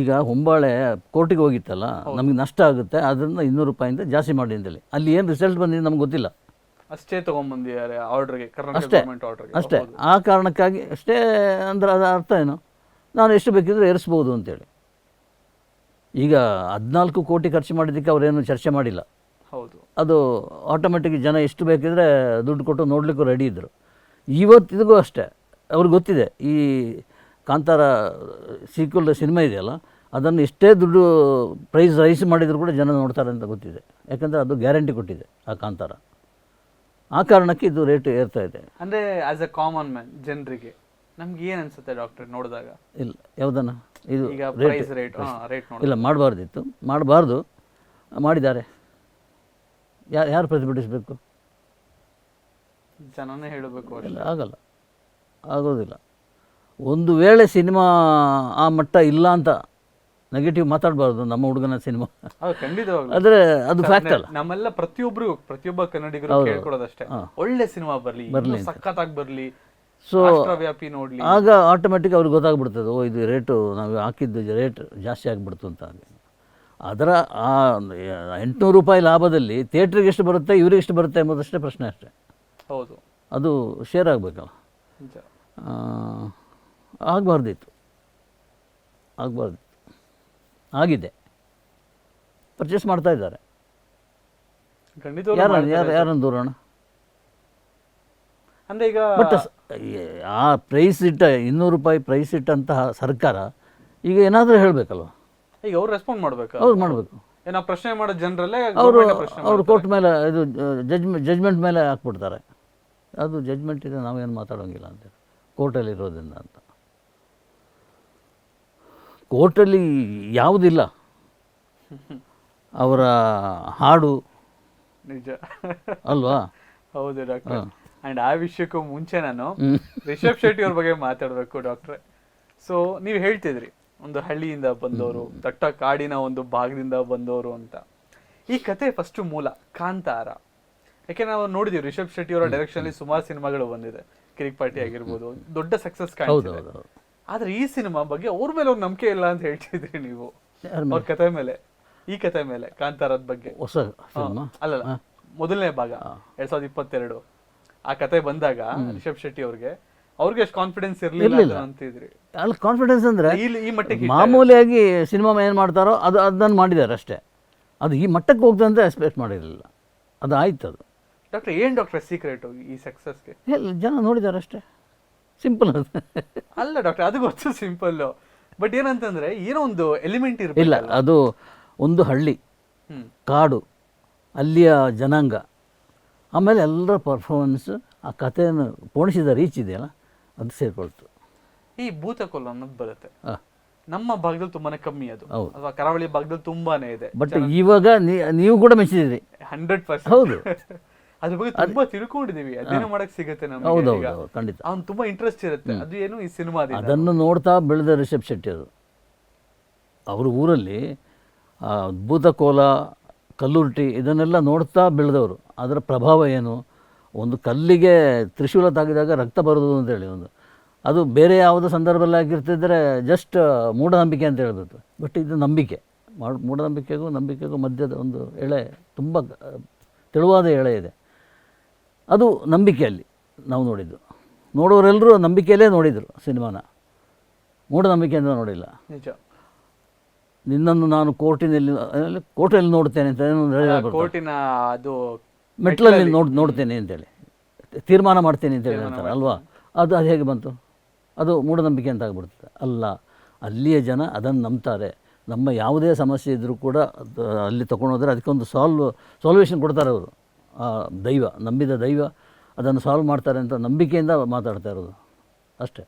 ಈಗ ಹೊಂಬಾಳೆ ಕೋರ್ಟಿಗೆ ಹೋಗಿತ್ತಲ್ಲ ನಮಗೆ ನಷ್ಟ ಆಗುತ್ತೆ ಅದರಿಂದ ಇನ್ನೂರು ರೂಪಾಯಿಂದ ಜಾಸ್ತಿ ಮಾಡಿ ಅಂತೇಳಿ. ಅಲ್ಲಿ ಏನು ರಿಸಲ್ಟ್ ಬಂದಿದೆ ನಮ್ಗೆ ಗೊತ್ತಿಲ್ಲ. ಅಷ್ಟೇ ತಗೊಂಡ್ಬಂದಿದ್ದಾರೆ ಆರ್ಡರ್ಗೆ ಕರ್ನಾಟಕ ಅಷ್ಟೇ ಗೌರ್ಮೆಂಟ್ ಆರ್ಡರ್ಗೆ ಅಷ್ಟೇ. ಆ ಕಾರಣಕ್ಕಾಗಿ ಅಷ್ಟೇ ಅಂದ್ರೆ ಅದರ ಅರ್ಥ ಏನು? ನಾನು ಎಷ್ಟು ಬೇಕಿದ್ರೆ ಏರಿಸ್ಬೋದು ಅಂತೇಳಿ. ಈಗ ಹದಿನಾಲ್ಕು ಕೋಟಿ ಖರ್ಚು ಮಾಡಿದ್ದಕ್ಕೆ ಅವರೇನು ಚರ್ಚೆ ಮಾಡಿಲ್ಲ. ಹೌದು. ಅದು ಆಟೋಮೆಟಿಕ್ ಜನ ಎಷ್ಟು ಬೇಕಿದ್ರೆ ದುಡ್ಡು ಕೊಟ್ಟು ನೋಡಲಿಕ್ಕೂ ರೆಡಿ ಇದ್ದರು ಇವತ್ತಿಗೂ ಅಷ್ಟೇ. ಅವ್ರಿಗೆ ಗೊತ್ತಿದೆ ಈ ಕಾಂತಾರ ಸೀಕ್ವಲ್ ಸಿನಿಮಾ ಇದೆಯಲ್ಲ ಅದನ್ನು ಎಷ್ಟೇ ದುಡ್ಡು ಪ್ರೈಸ್ ರೈಸ್ ಮಾಡಿದರೂ ಕೂಡ ಜನ ನೋಡ್ತಾರೆ ಅಂತ ಗೊತ್ತಿದೆ. ಯಾಕಂದರೆ ಅದು ಗ್ಯಾರಂಟಿ ಕೊಟ್ಟಿದೆ ಆ ಕಾಂತಾರ. ಆ ಕಾರಣಕ್ಕೆ ಇದು ರೇಟ್ ಏರ್ತಾ ಇದೆ. ಅಂದರೆ ಆ್ಯಸ್ ಎ ಕಾಮನ್ ಮ್ಯಾನ್ ಜನರಿಗೆ ನಮ್ಗೆ ಏನ್ ಅನ್ಸುತ್ತೆ ಡಾಕ್ಟರ್ ನೋಡಿದಾಗ? ಇಲ್ಲ ಯಾವುದನ್ನು ಇದು ಈಗ ಪ್ರೈಸ್ ರೇಟ್ ರೇಟ್ ನೋಡಿ. ಇಲ್ಲ ಮಾಡಬಾರ್ದಿತ್ತು. ಮಾಡಬಾರ್ದು. ಮಾಡಿದ್ದಾರೆ. ಯಾರು ಯಾರು ಪ್ರತಿಭಟಿಸಬೇಕು? ಜನನೇ ಹೇಳಬೇಕು ಇಲ್ಲ ಆಗಲ್ಲ. ಆಗೋದಿಲ್ಲ. ಒಂದು ವೇಳೆ ಸಿನಿಮಾ ಆ ಮಟ್ಟ ಇಲ್ಲ ಅಂತ ನೆಗೆಟಿವ್ ಮಾತಾಡಬಾರ್ದು ನಮ್ಮ ಹುಡುಗನ ಸಿನಿಮಾ. ಆದರೆ ಅದು ಫ್ಯಾಕ್ಟ್ ಅಲ್ಲ. ನಮ್ಮೆಲ್ಲ ಪ್ರತಿಯೊಬ್ಬರಿಗೂ ಪ್ರತಿಯೊಬ್ಬ ಕನ್ನಡಿಗರು ಕೇಳ್ಕೊಡೋದಷ್ಟೇ ಒಳ್ಳೆ ಸಿನಿಮಾ ಬರ್ಲಿ ಸಖತ್ ಸಖತ್ತಾಗಿ ಬರ್ಲಿ ಸೊ ನೋಡ್ಲಿ. ಆಗ ಆಟೋಮೆಟಿಕ್ ಅವ್ರಿಗೆ ಗೊತ್ತಾಗ್ಬಿಡ್ತದೆ ಓ ಇದು ರೇಟು ನಾವು ಹಾಕಿದ್ದು ರೇಟ್ ಜಾಸ್ತಿ ಆಗಿಬಿಡ್ತು ಅಂತ ಅದರ ಆ ಎಂಟುನೂರು ರೂಪಾಯಿ ಲಾಭದಲ್ಲಿ ಥಿಯೇಟ್ರಿಗೆ ಎಷ್ಟು ಬರುತ್ತೆ ಇವ್ರಿಗೆ ಎಷ್ಟು ಬರುತ್ತೆ ಎಂಬುದಷ್ಟೇ ಪ್ರಶ್ನೆ ಅಷ್ಟೇ. ಹೌದು. ಅದು ಶೇರ್ ಆಗಬೇಕಲ್ಲ. ಆಗಬಾರ್ದಿತ್ತು. ಆಗಬಾರ್ದಿತ್ತು. ಆಗಿದೆ. ಪರ್ಚೇಸ್ ಮಾಡ್ತಾ ಇದ್ದಾರೆ. ಯಾರು ಯಾರನ್ನು ದೂರೋಣ? ಅಂದ್ರೆ ಈಗ ಬಟ್ ಆ ಪ್ರೈಸ್ ಇಟ್ಟ ಇನ್ನೂರು ರೂಪಾಯಿ ಪ್ರೈಸ್ ಇಟ್ಟಂತಹ ಸರ್ಕಾರ ಈಗ ಏನಾದರೂ ಹೇಳಬೇಕಲ್ವ? ಈಗ ಅವ್ರು ರೆಸ್ಪಾಂಡ್ ಮಾಡ್ಬೇಕು. ಹೌದು ಮಾಡಬೇಕು. ಏನೋ ಪ್ರಶ್ನೆ ಮಾಡೋ ಜನರಲ್ಲೇ ಅವರು ಅವರು ಕೋರ್ಟ್ ಮೇಲೆ ಇದು ಜಜ್ಮೆಂಟ್ ಜಜ್ಮೆಂಟ್ ಮೇಲೆ ಹಾಕ್ಬಿಡ್ತಾರೆ. ಅದು ಜಜ್ಮೆಂಟ್ ಇದೆ ನಾವೇನು ಮಾತಾಡೋಂಗಿಲ್ಲ ಅಂತ ಕೋರ್ಟಲ್ಲಿ ಇರೋದ್ರಿಂದ ಅಂತ. ಕೋರ್ಟಲ್ಲಿ ಯಾವುದಿಲ್ಲ. ಅವರ ಹಾಡು ನಿಜ. ಅಲ್ವಾ? ಹೌದು ಡಾಕ್ಟರ್ ಅಂಡ್ ಆ ವಿಷಯಕ್ಕೂ ಮುಂಚೆ ನಾನು. ರಿಷಬ್ ಶೆಟ್ಟಿ ಅವ್ರ ಬಗ್ಗೆ ಮಾತಾಡಬೇಕು ಡಾಕ್ಟ್ರೆ ಸೊ ನೀವು ಹೇಳ್ತಿದ್ರಿ ಒಂದು ಹಳ್ಳಿಯಿಂದ ಬಂದವರು ದಟ್ಟ ಕಾಡಿನ ಒಂದು ಭಾಗದಿಂದ ಬಂದವರು ಅಂತ. ಈ ಕತೆ ಫಸ್ಟ್ ಮೂಲ ಕಾಂತಾರ. ಯಾಕೆ ನಾವು ನೋಡಿದೀವಿ ರಿಷಬ್ ಶೆಟ್ಟಿ ಅವರ ಡೈರೆಕ್ಷನ್ ಅಲ್ಲಿ ಸುಮಾರು ಸಿನಿಮಾಗಳು ಬಂದಿದೆ. ಕಿರಿಕ್ ಪಾರ್ಟಿ ಆಗಿರ್ಬೋದು ದೊಡ್ಡ ಸಕ್ಸಸ್ ಕಾಣ್ತಿದೆ. ಆದ್ರೆ ಈ ಸಿನಿಮಾ ಬಗ್ಗೆ ಅವ್ರ ಮೇಲೆ ಅವ್ರ ನಂಬಿಕೆ ಇಲ್ಲ ಅಂತ ಹೇಳ್ತಿದ್ರಿ ನೀವು. ಅವ್ರ ಕತೆ ಮೇಲೆ ಈ ಕತೆ ಮೇಲೆ ಕಾಂತಾರದ ಬಗ್ಗೆ. ಹೊಸ ಅಲ್ಲ ಮೊದಲನೇ ಭಾಗ ಎರಡ್ ಸಾವಿರದ ಇಪ್ಪತ್ತೆರಡು. ಆ ಕತೆ ಬಂದಾಗ ರಿಷಬ್ ಶೆಟ್ಟಿ ಅವ್ರಿಗೆ ಅವ್ರಿಗೆ ಎಷ್ಟು ಕಾನ್ಫಿಡೆನ್ಸ್ ಇರ್ಲಿಲ್ಲ ಅಂತ ಅಂತಿದ್ರಿ. ಅಲ್ಲಿ ಕಾನ್ಫಿಡೆನ್ಸ್ ಅಂದ್ರೆ ಈ ಮಟ್ಟಿಗೆ ಮಾಮೂಲಿಯಾಗಿ ಸಿನಿಮಾ ಏನು ಮಾಡ್ತಾರೋ ಅದು ಅದನ್ನು ಮಾಡಿದ್ದಾರೆ ಅಷ್ಟೇ. ಅದು ಈ ಮಟ್ಟಕ್ಕೆ ಹೋಗ್ತದೆ ಅಂತ ಎಕ್ಸ್ಪೆಕ್ಟ್ ಮಾಡಿರಲಿಲ್ಲ. ಅದು ಆಯ್ತು ಅದು. ಡಾಕ್ಟರ್ ಏನ್ ಡಾಕ್ಟರ್ ಸೀಕ್ರೆಟ್ ಈ ಸಕ್ಸಸ್ಗೆ ಇಲ್ಲ ಜನ ನೋಡಿದ್ದಾರೆ ಅಷ್ಟೇ. ಸಿಂಪಲ್ ಅದು. ಅಲ್ಲ ಡಾಕ್ಟರ್ ಅದು ಗೊತ್ತು ಸಿಂಪಲ್ ಬಟ್ ಏನಂತಂದ್ರೆ ಏನೋ ಒಂದು ಎಲಿಮೆಂಟ್ ಇಲ್ಲ ಅದು ಒಂದು ಹಳ್ಳಿ ಕಾಡು ಅಲ್ಲಿಯ ಜನಾಂಗ. ಆಮೇಲೆ ಎಲ್ಲರ ಪರ್ಫಾರ್ಮೆನ್ಸ್ ಆ ಕಥೆಯನ್ನು ಪೋಣಿಸಿದ ರೀಚ್ ಇದೆಯಲ್ಲ ಅದು ಸೇರ್ಕೊಳ್ತು. ಈ ಭೂತಕೊಲ್ಲ ಅನ್ನೋದು ಬರುತ್ತೆ. ನಮ್ಮ ಭಾಗದಲ್ಲಿ ತುಂಬಾನೇ ಕಮ್ಮಿ ಅದು. ಅಥವಾ ಕರಾವಳಿ ಭಾಗದಲ್ಲಿ ತುಂಬಾನೇ ಇದೆ. ಬಟ್ ಇವಾಗ ನೀವು ಕೂಡ ಮೆಚ್ಚಿದ್ದೀರಿ. Hundred percent. ಹೌದು. ಅದ್ರ ಬಗ್ಗೆ ತುಂಬಾ ತಿಳ್ಕೊಂಡಿದೀವಿ ಅದೇನೋ ಮಾಡಕ್ ಸಿಗುತ್ತೆ ಹೌದು ನಮಗೆ ಹೌದು ಹೌದು ಖಂಡಿತ. ಅವ್ನು ತುಂಬಾ ಇಂಟ್ರೆಸ್ಟ್ ಇರುತ್ತೆ. ಅದು ಏನು ಈ ಸಿನಿಮಾ ಅದನ್ನು ನೋಡ್ತಾ ಬೆಳೆದ ರಿಷಬ್ ಶೆಟ್ಟಿ ಅದು. ಅವ್ರ ಊರಲ್ಲಿ ಆ ಭೂತಕೋಲ ಕಲ್ಲುರ್ಟಿ ಇದನ್ನೆಲ್ಲ ನೋಡ್ತಾ ಬೆಳೆದವರು. ಅದರ ಪ್ರಭಾವ ಏನು? ಒಂದು ಕಲ್ಲಿಗೆ ತ್ರಿಶೂಲ ತಾಗಿದಾಗ ರಕ್ತ ಬರೋದು ಅಂತೇಳಿ ಒಂದು. ಅದು ಬೇರೆ ಯಾವುದೋ ಸಂದರ್ಭದಲ್ಲಿ ಆಗಿರ್ತಿದ್ರೆ ಜಸ್ಟ್ ಮೂಢನಂಬಿಕೆ ಅಂತ ಹೇಳ್ಬೋದು ಬಟ್ ಇದು ನಂಬಿಕೆ. ಮೂಢನಂಬಿಕೆಗೂ ನಂಬಿಕೆಗೂ ಮಧ್ಯದ ಒಂದು ಎಳೆ ತುಂಬ ತೆಳುವಾದ ಎಳೆ ಇದೆ. ಅದು ನಂಬಿಕೆಯಲ್ಲಿ ನಾವು ನೋಡಿದ್ದು. ನೋಡೋರೆಲ್ಲರೂ ನಂಬಿಕೆಯಲ್ಲೇ ನೋಡಿದರು ಸಿನಿಮಾನ. ಮೂಢನಂಬಿಕೆಯಿಂದ ನೋಡಿಲ್ಲ. ನಿಜ. ನಿನ್ನನ್ನು ನಾನು ಕೋರ್ಟಿನಲ್ಲಿ ಕೋರ್ಟಲ್ಲಿ ನೋಡ್ತೇನೆ ಅಂತ ಕೋರ್ಟಿನ ಅದು ಮೆಟ್ಲಲ್ಲಿ ನೋಡ್ ನೋಡ್ತೇನೆ ಅಂತೇಳಿ ತೀರ್ಮಾನ ಮಾಡ್ತೇನೆ ಅಂತೇಳಿ ಹೇಳ್ತಾರೆ ಅಲ್ವಾ? ಅದು ಅದು ಹೇಗೆ ಬಂತು? ಅದು ಮೂಢನಂಬಿಕೆ ಅಂತ ಆಗ್ಬಿಡ್ತದೆ ಅಲ್ಲ ಅಲ್ಲಿಯ ಜನ ಅದನ್ನು ನಂಬ್ತಾರೆ. ನಮ್ಮ ಯಾವುದೇ ಸಮಸ್ಯೆ ಇದ್ದರೂ ಕೂಡ ಅಲ್ಲಿ ತೊಗೊಂಡೋದ್ರೆ ಅದಕ್ಕೊಂದು ಸಾಲ್ವ್ ಸಾಲ್ವೇಷನ್ ಕೊಡ್ತಾರೆ ಅವರು. ಆ ದೈವ ನಂಬಿದ ದೈವ ಅದನ್ನು ಸಾಲ್ವ್ ಮಾಡ್ತಾರೆ ಅಂತ ನಂಬಿಕೆಯಿಂದ ಮಾತಾಡ್ತಾ ಇರೋದು. ಅಷ್ಟೇ.